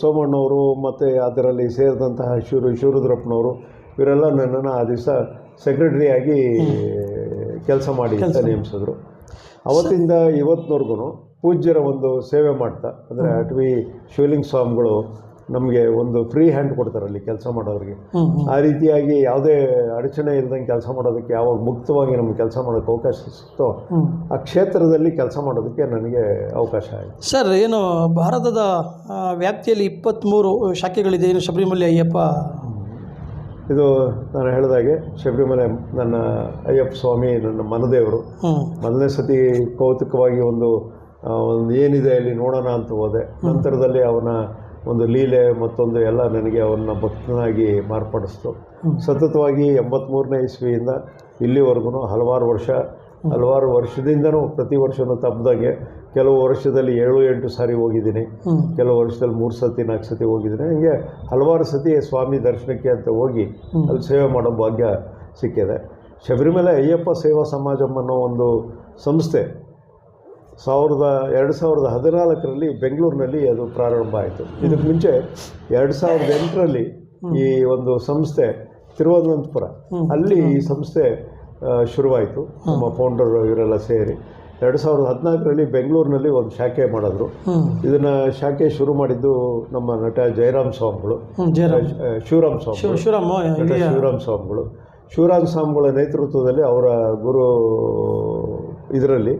ಸೋಮಣ್ಣವರು ಮತ್ತು ಅದರಲ್ಲಿ ಸೇರಿದಂತಹ ಶಿವರು ಶಿವರುದ್ರಪ್ಪನವರು ಇವರೆಲ್ಲ ನನ್ನನ್ನು ಆ ದಿವಸ ಸೆಕ್ರೆಟರಿಯಾಗಿ ಕೆಲಸ ಮಾಡಿ ಅಂತ ನೇಮಿಸಿದ್ರು ಅವತ್ತಿಂದ ಇವತ್ತಿನವರೆಗೂ ಪೂಜ್ಯರ ಒಂದು ಸೇವೆ ಮಾಡ್ತಾ ಅಂದರೆ ಅಟ್ವಿ ಶಿವಲಿಂಗ ಸ್ವಾಮಿಗಳು ನಮಗೆ ಒಂದು ಫ್ರೀ ಹ್ಯಾಂಡ್ ಕೊಡ್ತಾರೆ ಅಲ್ಲಿ ಕೆಲಸ ಮಾಡೋರಿಗೆ. ಆ ರೀತಿಯಾಗಿ ಯಾವುದೇ ಅಡಚಣೆ ಇಲ್ದಂಗೆ ಕೆಲಸ ಮಾಡೋದಕ್ಕೆ ಯಾವಾಗ ಮುಕ್ತವಾಗಿ ನಮ್ಗೆ ಕೆಲಸ ಮಾಡೋಕ್ಕೆ ಅವಕಾಶ ಸಿಕ್ತೋ ಆ ಕ್ಷೇತ್ರದಲ್ಲಿ ಕೆಲಸ ಮಾಡೋದಕ್ಕೆ ನನಗೆ ಅವಕಾಶ ಆಯಿತು. ಸರ್ ಏನು ಭಾರತದ ವ್ಯಾಪ್ತಿಯಲ್ಲಿ ಇಪ್ಪತ್ತ್ಮೂರು ಶಾಖೆಗಳಿದೆ. ಏನು ಶಬರಿಮಲೆ ಅಯ್ಯಪ್ಪ? ಇದು ನಾನು ಹೇಳಿದಾಗೆ ಶಬರಿಮಲೆ ನನ್ನ ಅಯ್ಯಪ್ಪ ಸ್ವಾಮಿ ನನ್ನ ಮನದೇವರು. ಮೊದಲನೇ ಸತಿ ಕೌತುಕವಾಗಿ ಒಂದು ಒಂದು ಏನಿದೆ ಅಲ್ಲಿ ನೋಡೋಣ ಅಂತ ಹೋದೆ. ನಂತರದಲ್ಲಿ ಅವನ ಒಂದು ಲೀಲೆ ಮತ್ತೊಂದು ಎಲ್ಲ ನನಗೆ ಅವನ್ನ ಭಕ್ತನಾಗಿ ಮಾರ್ಪಡಿಸ್ತು. ಸತತವಾಗಿ ಎಂಬತ್ತ್ಮೂರನೇ ಇಸ್ವಿಯಿಂದ ಇಲ್ಲಿವರೆಗೂ ಹಲವಾರು ವರ್ಷ ಹಲವಾರು ವರ್ಷದಿಂದನೂ ಪ್ರತಿ ವರ್ಷವೂ ತಪ್ಪದಾಗೆ ಕೆಲವು ವರ್ಷದಲ್ಲಿ ಏಳು ಎಂಟು ಸಾರಿ ಹೋಗಿದ್ದೀನಿ. ಕೆಲವು ವರ್ಷದಲ್ಲಿ ಮೂರು ಸತಿ ನಾಲ್ಕು ಸತಿ ಹೋಗಿದ್ದೀನಿ. ಹೀಗೆ ಹಲವಾರು ಸತಿ ಸ್ವಾಮಿ ದರ್ಶನಕ್ಕೆ ಅಂತ ಹೋಗಿ ಅಲ್ಲಿ ಸೇವೆ ಮಾಡೋ ಭಾಗ್ಯ ಸಿಕ್ಕಿದೆ. ಶಬರಿಮಲೆ ಅಯ್ಯಪ್ಪ ಸೇವಾ ಸಮಾಜಂ ಅನ್ನೋ ಒಂದು ಸಂಸ್ಥೆ ಸಾವಿರದ ಎರಡು ಸಾವಿರದ ಹದಿನಾಲ್ಕರಲ್ಲಿ ಬೆಂಗಳೂರಿನಲ್ಲಿ ಅದು ಪ್ರಾರಂಭ ಆಯಿತು. ಇದಕ್ಕೆ ಮುಂಚೆ ಎರಡು ಸಾವಿರದ ಎಂಟರಲ್ಲಿ ಈ ಒಂದು ಸಂಸ್ಥೆ ತಿರುವನಂತಪುರ ಅಲ್ಲಿ ಈ ಸಂಸ್ಥೆ ಶುರುವಾಯಿತು. ನಮ್ಮ ಫೌಂಡರ್ ಇವರೆಲ್ಲ ಸೇರಿ ಎರಡು ಸಾವಿರದ ಹದಿನಾಲ್ಕರಲ್ಲಿ ಬೆಂಗಳೂರಿನಲ್ಲಿ ಒಂದು ಶಾಖೆ ಮಾಡಿದ್ರು. ಇದನ್ನ ಶಾಖೆ ಶುರು ಮಾಡಿದ್ದು ನಮ್ಮ ನಟ ಜಯರಾಮ್ ಸ್ವಾಮಿಗಳು. ಶಿವರಾಮ್ ಸ್ವಾಮಿ ಶಿವರಾಮ್ ಸ್ವಾಮಿಗಳು. ಶಿವರಾಮ್ ಸ್ವಾಮಿಗಳ ನೇತೃತ್ವದಲ್ಲಿ ಅವರ ಗುರು ಇದರಲ್ಲಿ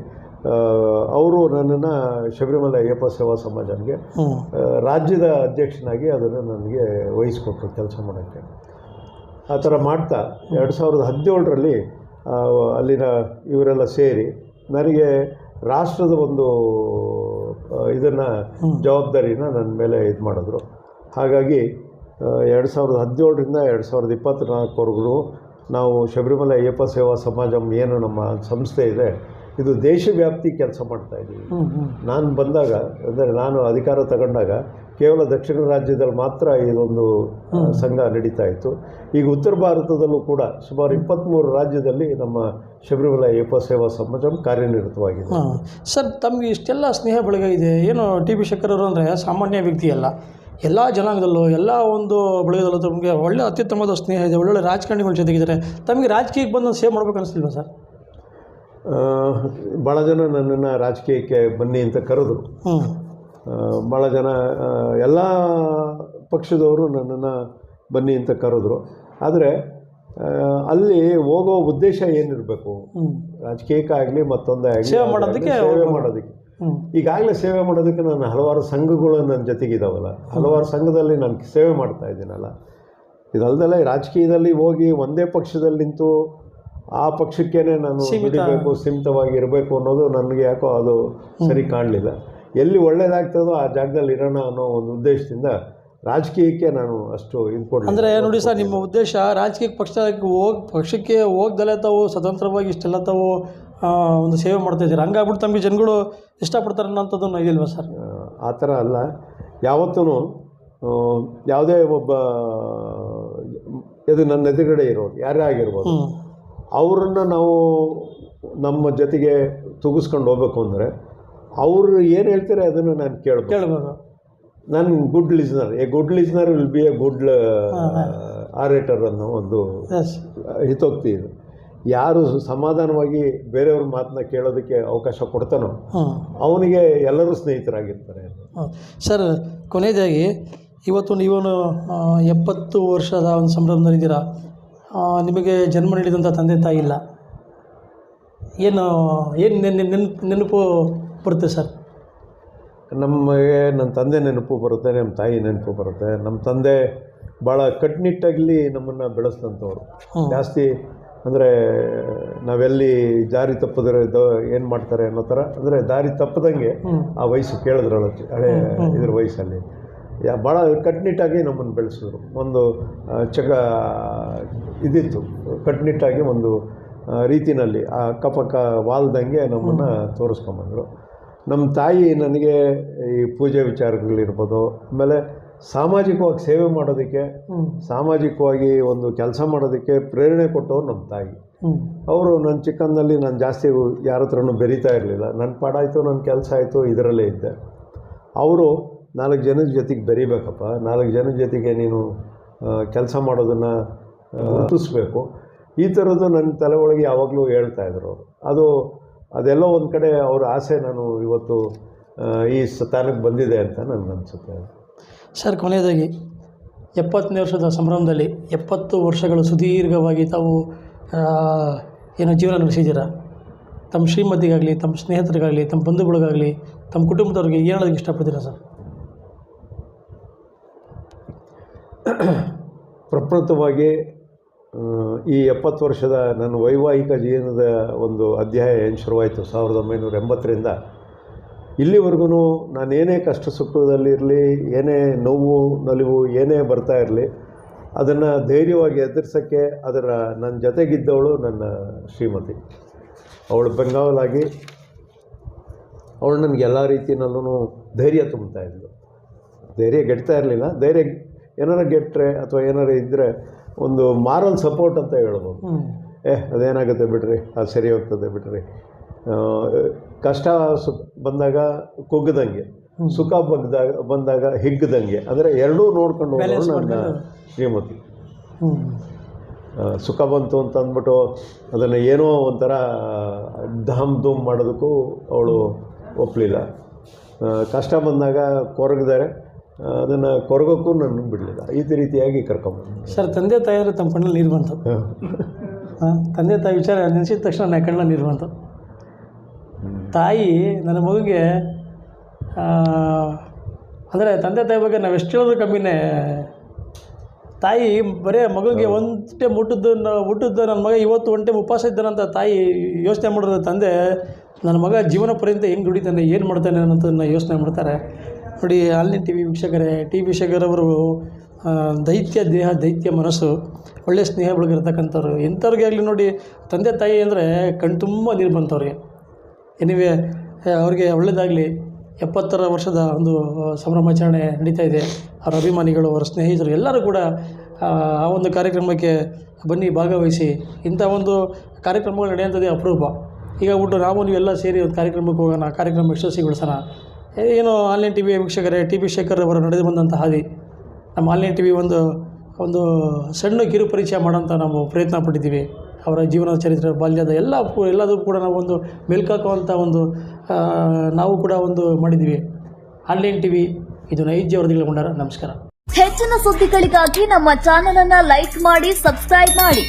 ಅವರು ನನ್ನನ್ನು ಶಬರಿಮಲೆ ಅಯ್ಯಪ್ಪ ಸೇವಾ ಸಮಾಜಕ್ಕೆ ರಾಜ್ಯದ ಅಧ್ಯಕ್ಷನಾಗಿ ಅದನ್ನು ನನಗೆ ವಹಿಸ್ಕೊಟ್ರು ಕೆಲಸ ಮಾಡೋಕ್ಕೆ. ಆ ಥರ ಮಾಡ್ತಾ ಎರಡು ಸಾವಿರದ ಹದಿನೇಳರಲ್ಲಿ ಅಲ್ಲಿನ ಇವರೆಲ್ಲ ಸೇರಿ ನನಗೆ ರಾಷ್ಟ್ರದ ಒಂದು ಇದನ್ನು ಜವಾಬ್ದಾರಿನ ನನ್ನ ಮೇಲೆ ಇದು ಮಾಡಿದ್ರು. ಹಾಗಾಗಿ ಎರಡು ಸಾವಿರದ ಹದಿನೇಳರಿಂದ ಎರಡು ಸಾವಿರದ ಇಪ್ಪತ್ತ್ನಾಲ್ಕುವರೆಗೂ ನಾವು ಶಬರಿಮಲೆ ಅಯ್ಯಪ್ಪ ಸೇವಾ ಸಮಾಜಂ ಏನು ನಮ್ಮ ಸಂಸ್ಥೆ ಇದೆ ಇದು ದೇಶವ್ಯಾಪ್ತಿ ಕೆಲಸ ಮಾಡ್ತಾ ಇದ್ದೀವಿ ನಾನು ಬಂದಾಗ ಅಂದರೆ ನಾನು ಅಧಿಕಾರ ತಗೊಂಡಾಗ ಕೇವಲ ದಕ್ಷಿಣ ರಾಜ್ಯದಲ್ಲಿ ಮಾತ್ರ ಇದೊಂದು ಸಂಘ ನಡೀತಾ ಇತ್ತು. ಈಗ ಉತ್ತರ ಭಾರತದಲ್ಲೂ ಕೂಡ ಸುಮಾರು ಇಪ್ಪತ್ತ್ಮೂರು ರಾಜ್ಯದಲ್ಲಿ ನಮ್ಮ ಶಬರಿಮಲೆ ಏಪ ಸೇವಾ ಸಮಾಜಂ ಕಾರ್ಯನಿರತವಾಗಿದೆ ಸರ್ ತಮಗೆ ಇಷ್ಟೆಲ್ಲ ಸ್ನೇಹ ಬಳಗ ಇದೆ. ಏನು ಟಿ ಬಿ ಶಂಕರವರು ಅವರು ಅಂದರೆ ಸಾಮಾನ್ಯ ವ್ಯಕ್ತಿ ಅಲ್ಲ. ಎಲ್ಲ ಜನಾಂಗದಲ್ಲೂ ಎಲ್ಲ ಒಂದು ಬಳಗದಲ್ಲೂ ತಮಗೆ ಒಳ್ಳೆ ಅತ್ಯುತ್ತಮವಾದ ಸ್ನೇಹ ಇದೆ ಒಳ್ಳೊಳ್ಳೆ ರಾಜಕಾರಣಿಗಳ ಜೊತೆಗಿದ್ದಾರೆ. ತಮಗೆ ರಾಜಕೀಯಕ್ಕೆ ಬಂದು ಸೇವ್ ಮಾಡ್ಬೇಕು ಅನಿಸ್ತಿಲ್ವಾ ಸರ್? ಭಾಳ ಜನ ನನ್ನನ್ನು ರಾಜಕೀಯಕ್ಕೆ ಬನ್ನಿ ಅಂತ ಕರೆದ್ರು. ಭಾಳ ಜನ ಎಲ್ಲ ಪಕ್ಷದವರು ನನ್ನನ್ನು ಬನ್ನಿ ಅಂತ ಕರೆದ್ರು. ಆದರೆ ಅಲ್ಲಿ ಹೋಗೋ ಉದ್ದೇಶ ಏನಿರಬೇಕು? ರಾಜಕೀಯಕ್ಕೆ ರಾಜಕೀಯಕ್ಕಾಗಲಿ ಮತ್ತೊಂದೇ ಆಗಲಿ ಸೇವೆ ಮಾಡೋದಕ್ಕೆ ಸೇವೆ ಮಾಡೋದಕ್ಕೆ. ಈಗಾಗಲೇ ಸೇವೆ ಮಾಡೋದಕ್ಕೆ ನಾನು ಹಲವಾರು ಸಂಘಗಳು ನನ್ನ ಜೊತೆಗಿದ್ದಾವಲ್ಲ ಹಲವಾರು ಸಂಘದಲ್ಲಿ ನಾನು ಸೇವೆ ಮಾಡ್ತಾ ಇದ್ದೀನಲ್ಲ. ಇದಲ್ದಲ್ಲ ರಾಜಕೀಯದಲ್ಲಿ ಹೋಗಿ ಒಂದೇ ಪಕ್ಷದಲ್ಲಿ ನಿಂತು ಆ ಪಕ್ಷಕ್ಕೇನೆ ನಾನು ಸೀಮಿತ. ದುಡಿಬೇಕು ಸೀಮಿತವಾಗಿ ಇರಬೇಕು ಅನ್ನೋದು ನನಗೆ ಯಾಕೋ ಅದು ಸರಿ ಕಾಣಲಿಲ್ಲ. ಎಲ್ಲಿ ಒಳ್ಳೇದಾಗ್ತದೋ ಆ ಜಾಗದಲ್ಲಿ ಇರೋಣ ಅನ್ನೋ ಒಂದು ಉದ್ದೇಶದಿಂದ ರಾಜಕೀಯಕ್ಕೆ ನಾನು ಅಷ್ಟು ಇಂಪಾರ್ಟೆಂಟ್ ಕೊಡಲಿಲ್ಲ. ಅಂದರೆ ನೋಡಿ ಸರ್ ನಿಮ್ಮ ಉದ್ದೇಶ ರಾಜಕೀಯ ಪಕ್ಷಕ್ಕೆ ಹೋಗಿ ಪಕ್ಷಕ್ಕೆ ಹೋಗ್ದಲೇ ತಾವು ಸ್ವತಂತ್ರವಾಗಿ ಇಷ್ಟೆಲ್ಲ ತಾವು ಒಂದು ಸೇವೆ ಮಾಡ್ತಾ ಇದ್ದೀರಾ? ಹಂಗಾಗ್ಬಿಟ್ಟು ತಮಗೆ ಜನಗಳು ಇಷ್ಟಪಡ್ತಾರೆ ಅನ್ನೋಂಥದ್ದು ಇದಿಲ್ವಾ ಸರ್? ಆ ಥರ ಅಲ್ಲ. ಯಾವತ್ತೂ ಯಾವುದೇ ಒಬ್ಬ ಇದು ನನ್ನ ಎದುರುಗಡೆ ಇರೋರು ಯಾರೇ ಆಗಿರ್ಬೋದು ಅವರನ್ನು ನಾವು ನಮ್ಮ ಜೊತೆಗೆ ತುಗಿಸ್ಕೊಂಡು ಹೋಗ್ಬೇಕು ಅಂದರೆ ಅವರು ಏನು ಹೇಳ್ತಾರೆ ಅದನ್ನು ನಾನು ಕೇಳಬೇಕು. ಕೇಳಬೇಕು. ನಾನು good listener a good listener will be a good orator ಅನ್ನೋ ಒಂದು ಹಿತೋಕ್ತಿ ಇದು. ಯಾರು ಸಮಾಧಾನವಾಗಿ ಬೇರೆಯವ್ರ ಮಾತನ್ನ ಕೇಳೋದಕ್ಕೆ ಅವಕಾಶ ಕೊಡ್ತಾನೋ ಅವನಿಗೆ ಎಲ್ಲರೂ ಸ್ನೇಹಿತರಾಗಿರ್ತಾರೆ. ಸರ್ ಕೊನೆಯದಾಗಿ ಇವತ್ತು ನೀವು ಎಪ್ಪತ್ತು ವರ್ಷದ ಒಂದು ಸಂಭ್ರಮದಲ್ಲಿದ್ದೀರಾ. ನಿಮಗೆ ಜನ್ಮ ನೀಡಿದಂಥ ತಂದೆ ತಾಯಿ ಇಲ್ಲ. ಏನು ಏನು ನೆನ್ ನೆನಪು ನೆನಪು ಬರುತ್ತೆ ಸರ್? ನಮಗೆ ನನ್ನ ತಂದೆ ನೆನಪು ಬರುತ್ತೆ ನಮ್ಮ ತಾಯಿ ನೆನಪು ಬರುತ್ತೆ. ನಮ್ಮ ತಂದೆ ಭಾಳ ಕಟ್ಟುನಿಟ್ಟಾಗಿ ನಮ್ಮನ್ನು ಬೆಳೆಸಿದಂಥವ್ರು. ಜಾಸ್ತಿ ಅಂದರೆ ನಾವೆಲ್ಲಿ ದಾರಿ ತಪ್ಪಿದ್ರೆ ಏನು ಮಾಡ್ತಾರೆ ಅನ್ನೋ ಥರ. ಅಂದರೆ ದಾರಿ ತಪ್ಪದಂಗೆ ಆ ವಯಸ್ಸು ಕೇಳಿದ್ರಲ್ಲ ಹಳೆ ಇದ್ರ ವಯಸ್ಸಲ್ಲಿ. ಭಾಳ ಕಟ್ಟುನಿಟ್ಟಾಗಿ ನಮ್ಮನ್ನು ಬೆಳೆಸಿದ್ರು. ಒಂದು ಚಗ ಚಕ ಇದಿತ್ತು. ಕಟ್ಟುನಿಟ್ಟಾಗಿ ಒಂದು ಆ ಅಕ್ಕಪಕ್ಕ ವಾಲ್ದಂಗೆ ನಮ್ಮನ್ನು ತೋರಿಸ್ಕೊಂಬಂದರು. ನಮ್ಮ ತಾಯಿ ನನಗೆ ಈ ಪೂಜೆ ವಿಚಾರಗಳಿರ್ಬೋದು ಆಮೇಲೆ ಸಾಮಾಜಿಕವಾಗಿ ಸೇವೆ ಮಾಡೋದಕ್ಕೆ ಸಾಮಾಜಿಕವಾಗಿ ಒಂದು ಕೆಲಸ ಮಾಡೋದಕ್ಕೆ ಪ್ರೇರಣೆ ಕೊಟ್ಟವ್ರು ನಮ್ಮ ತಾಯಿ. ಅವರು ನನ್ನ ಚಿಕ್ಕಂದಲ್ಲಿ ನಾನು ಜಾಸ್ತಿ ಯಾರ ಹತ್ರನೂ ಬೆರೀತಾ ಇರಲಿಲ್ಲ. ನನ್ನ ಪಾಡಾಯಿತು ನನ್ನ ಕೆಲಸ ಆಯಿತು ಇದರಲ್ಲೇ ಇದ್ದೆ. ಅವರು ನಾಲ್ಕು ಜನದ ಜೊತೆಗೆ ಬೆರಿಬೇಕಪ್ಪ. ನಾಲ್ಕು ಜನದ ಜೊತೆಗೆ ನೀನು ಕೆಲಸ ಮಾಡೋದನ್ನು ಗುರುತಿಸ್ಬೇಕು. ಈ ಥರದ್ದು ನನ್ನ ತಲೆ ಒಳಗೆ ಯಾವಾಗಲೂ ಹೇಳ್ತಾ ಇದ್ರು ಅವರು. ಅದು, ಅದೆಲ್ಲ ಒಂದು ಕಡೆ ಅವ್ರ ಆಸೆ ನಾನು ಇವತ್ತು ಈ ಸ್ಥಾನಕ್ಕೆ ಬಂದಿದೆ ಅಂತ ನನಗೆ ಅನಿಸುತ್ತೆ. ಸರ್, ಕೊನೆಯದಾಗಿ, ಎಪ್ಪತ್ತನೇ ವರ್ಷದ ಸಂಭ್ರಮದಲ್ಲಿ ಎಪ್ಪತ್ತು ವರ್ಷಗಳು ಸುದೀರ್ಘವಾಗಿ ತಾವು ಏನು ಜೀವನ ನಡೆಸಿದ್ದೀರಾ? ತಮ್ಮ ಶ್ರೀಮತಿಗಾಗಲಿ ತಮ್ಮ ಸ್ನೇಹಿತರಿಗಾಗಲಿ, ತಮ್ಮ ಬಂಧುಗಳಿಗಾಗಲಿ, ತಮ್ಮ ಕುಟುಂಬದವ್ರಿಗೆ ಹೇಳೋದಕ್ಕೆ ಇಷ್ಟಪಡ್ತೀರಾ ಸರ್? ಪ್ರಪ್ರಥಮವಾಗಿ ಈ ಎಪ್ಪತ್ತು ವರ್ಷದ ನನ್ನ ವೈವಾಹಿಕ ಜೀವನದ ಒಂದು ಅಧ್ಯಾಯ ಏನು ಶುರುವಾಯಿತು? ಸಾವಿರದ ಒಂಬೈನೂರ ಎಂಬತ್ತರಿಂದ. ಇಲ್ಲಿವರೆಗೂ ನಾನೇನೇ ಕಷ್ಟ ಸುಖದಲ್ಲಿರಲಿ ಏನೇ ನೋವು, ನಲಿವು, ಏನೇ ಬರ್ತಾ ಇರಲಿ, ಅದನ್ನು ಧೈರ್ಯವಾಗಿ ಎದುರಿಸೋಕ್ಕೆ ಅದರ ನನ್ನ ಜೊತೆಗಿದ್ದವಳು ನನ್ನ ಶ್ರೀಮತಿ. ಅವಳು ಬೆಂಗಾವಲಾಗಿ ಅವಳು ನನಗೆ ಎಲ್ಲ ರೀತಿಯಲ್ಲೂ ಧೈರ್ಯ ತುಂಬ್ತಾ ಇದ್ದಳು ಧೈರ್ಯ ಗೆಡ್ತಾ ಇರಲಿಲ್ಲ. ಧೈರ್ಯ ಏನಾರ ಗೆಟ್ಟರೆ ಅಥವಾ ಏನಾರು ಇದ್ದರೆ ಒಂದು ಮಾರಲ್ ಸಪೋರ್ಟ್ ಅಂತ ಹೇಳ್ಬೋದು. ಏ ಅದೇನಾಗುತ್ತೆ ಬಿಡ್ರಿ? ಅದು ಸರಿ ಹೋಗ್ತದೆ ಬಿಡ್ರಿ. ಕಷ್ಟ ಸು ಬಂದಾಗ ಕುಗ್ಗದಂಗೆ ಸುಖ ಬಗ್ದಾಗ ಬಂದಾಗ ಹಿಗ್ಗದಂಗೆ ಅಂದರೆ ಎರಡೂ ನೋಡ್ಕೊಂಡು ಹೋಗೋರು Balance ನನ್ನ ಶ್ರೀಮತಿ. ಸುಖ ಬಂತು ಅಂತ ಅಂದ್ಬಿಟ್ಟು ಅದನ್ನು ಏನೋ ಒಂಥರ ಧಾಮ್ ಧೂಮ್ ಮಾಡೋದಕ್ಕೂ ಅವಳು ಒಪ್ಪಲಿಲ್ಲ ಕಷ್ಟ ಬಂದಾಗ ಕೊರಗಿದರೆ ಅದನ್ನು ಕೊರಗೋಕ್ಕೂ ನಾನು ಬಿಡಲಿಲ್ಲ. ಈ ರೀತಿಯಾಗಿ ಕರ್ಕೊಂಬಂದು ಸರ್ ತಂದೆ ತಾಯಿಯವರು ಅಂದರೆ ತಮ್ಮ ಕಣ್ಣಲ್ಲಿ ನೀರು ಬಂತು. ಹಾಂ. ತಂದೆ ತಾಯಿ ವಿಚಾರ ನೆನೆಸಿದ ತಕ್ಷಣ ನನ್ನ ಕಣ್ಣಲ್ಲಿ ನೀರು ಬಂತು. ತಾಯಿ ನನ್ನ ಮಗುಗೆ ಅಂದರೆ ತಂದೆ ತಾಯಿ ಬಗ್ಗೆ ನಾವು ಎಷ್ಟು ಹೇಳೋದು ಕಮ್ಮಿನೇ ತಾಯಿ ಬರೀ ಮಗುಗೆ ಒಂಟೆ ಮುಟ್ಟಿದ್ದು ಹುಟ್ಟಿದ್ದು ನನ್ನ ಮಗ ಇವತ್ತು ಒಂಟೆ ಉಪವಾಸ ಇದ್ದಾನಂತ ತಾಯಿ ಯೋಚನೆ ಮಾಡಿರೋ ತಂದೆ ನನ್ನ ಮಗ ಜೀವನ ಪರ್ಯಂತ ಹೆಂಗೆ ದುಡಿತಾನೆ ಏನು ಮಾಡ್ತಾನೆ ಅನ್ನೋದನ್ನು ಯೋಚನೆ ಮಾಡ್ತಾರೆ. ನೋಡಿ, ಅಲ್ಲಿ ಟಿ ವಿ ವೀಕ್ಷಕರೇ ಟಿ ವಿ ಶೇಖರ್ ಅವರು ದೈತ್ಯ ದೇಹ, ದೈತ್ಯ ಮನಸ್ಸು ಒಳ್ಳೆಯ ಸ್ನೇಹ ಬಳಗಿರ್ತಕ್ಕಂಥವ್ರು ಎಂಥವ್ರಿಗೆ ಆಗಲಿ ನೋಡಿ, ತಂದೆ, ತಾಯಿ ಅಂದರೆ ಕಣ್ಣು ತುಂಬ ನೀರು ಬಂತವ್ರಿಗೆ. ಎನಿವೆ ಅವ್ರಿಗೆ ಒಳ್ಳೆಯದಾಗಲಿ ಎಪ್ಪತ್ತರ ವರ್ಷದ ಒಂದು ಸಂಭ್ರಮಾಚರಣೆ ನಡೀತಾ ಇದೆ. ಅವರ ಅಭಿಮಾನಿಗಳು, ಅವರ ಸ್ನೇಹಿತರು ಎಲ್ಲರೂ ಕೂಡ, ಆ ಆ ಒಂದು ಕಾರ್ಯಕ್ರಮಕ್ಕೆ ಬನ್ನಿ, ಭಾಗವಹಿಸಿ. ಇಂಥ ಒಂದು ಕಾರ್ಯಕ್ರಮಗಳು ನಡೆಯುವಂಥದ್ದೇ ಅಪರೂಪ. ಈಗ ಬಿಟ್ಟು ನಾವು ನೀವೆಲ್ಲ ಸೇರಿ ಒಂದು ಕಾರ್ಯಕ್ರಮಕ್ಕೆ ಹೋಗೋಣ. ಕಾರ್ಯಕ್ರಮ ಯಶಸ್ವಿಗೊಳಿಸೋಣ. ಏನು ಆನ್ಲೈನ್ ಟಿ ವಿ ವೀಕ್ಷಕರೇ ಟಿ ವಿ ಶೇಖರ್ ಅವರು ನಡೆದು ಬಂದಂಥ ಹಾದಿ ನಮ್ಮ ಆನ್ಲೈನ್ ಟಿ ವಿ ಒಂದು ಒಂದು ಸಣ್ಣ ಕಿರು ಪರಿಚಯ ಮಾಡೋಂಥ ನಾವು ಪ್ರಯತ್ನ ಪಟ್ಟಿದ್ದೀವಿ. ಅವರ ಜೀವನ ಚರಿತ್ರೆ, ಬಾಲ್ಯದ ಎಲ್ಲ ಎಲ್ಲದೂ ಕೂಡ ನಾವು ಒಂದು ಮೆಲ್ಕಾಕುವಂಥ ಒಂದು ನಾವು ಕೂಡ ಒಂದು ಮಾಡಿದ್ದೀವಿ. ಆನ್ಲೈನ್ ಟಿ ವಿ ಇದು ನೈಜ ವರದಿಗಳ ನಮಸ್ಕಾರ. ಹೆಚ್ಚಿನ ಸುದ್ದಿಗಳಿಗಾಗಿ ನಮ್ಮ ಚಾನೆಲ್ ಅನ್ನ ಲೈಕ್ ಮಾಡಿ ಸಬ್ಸ್ಕ್ರೈಬ್ ಮಾಡಿ.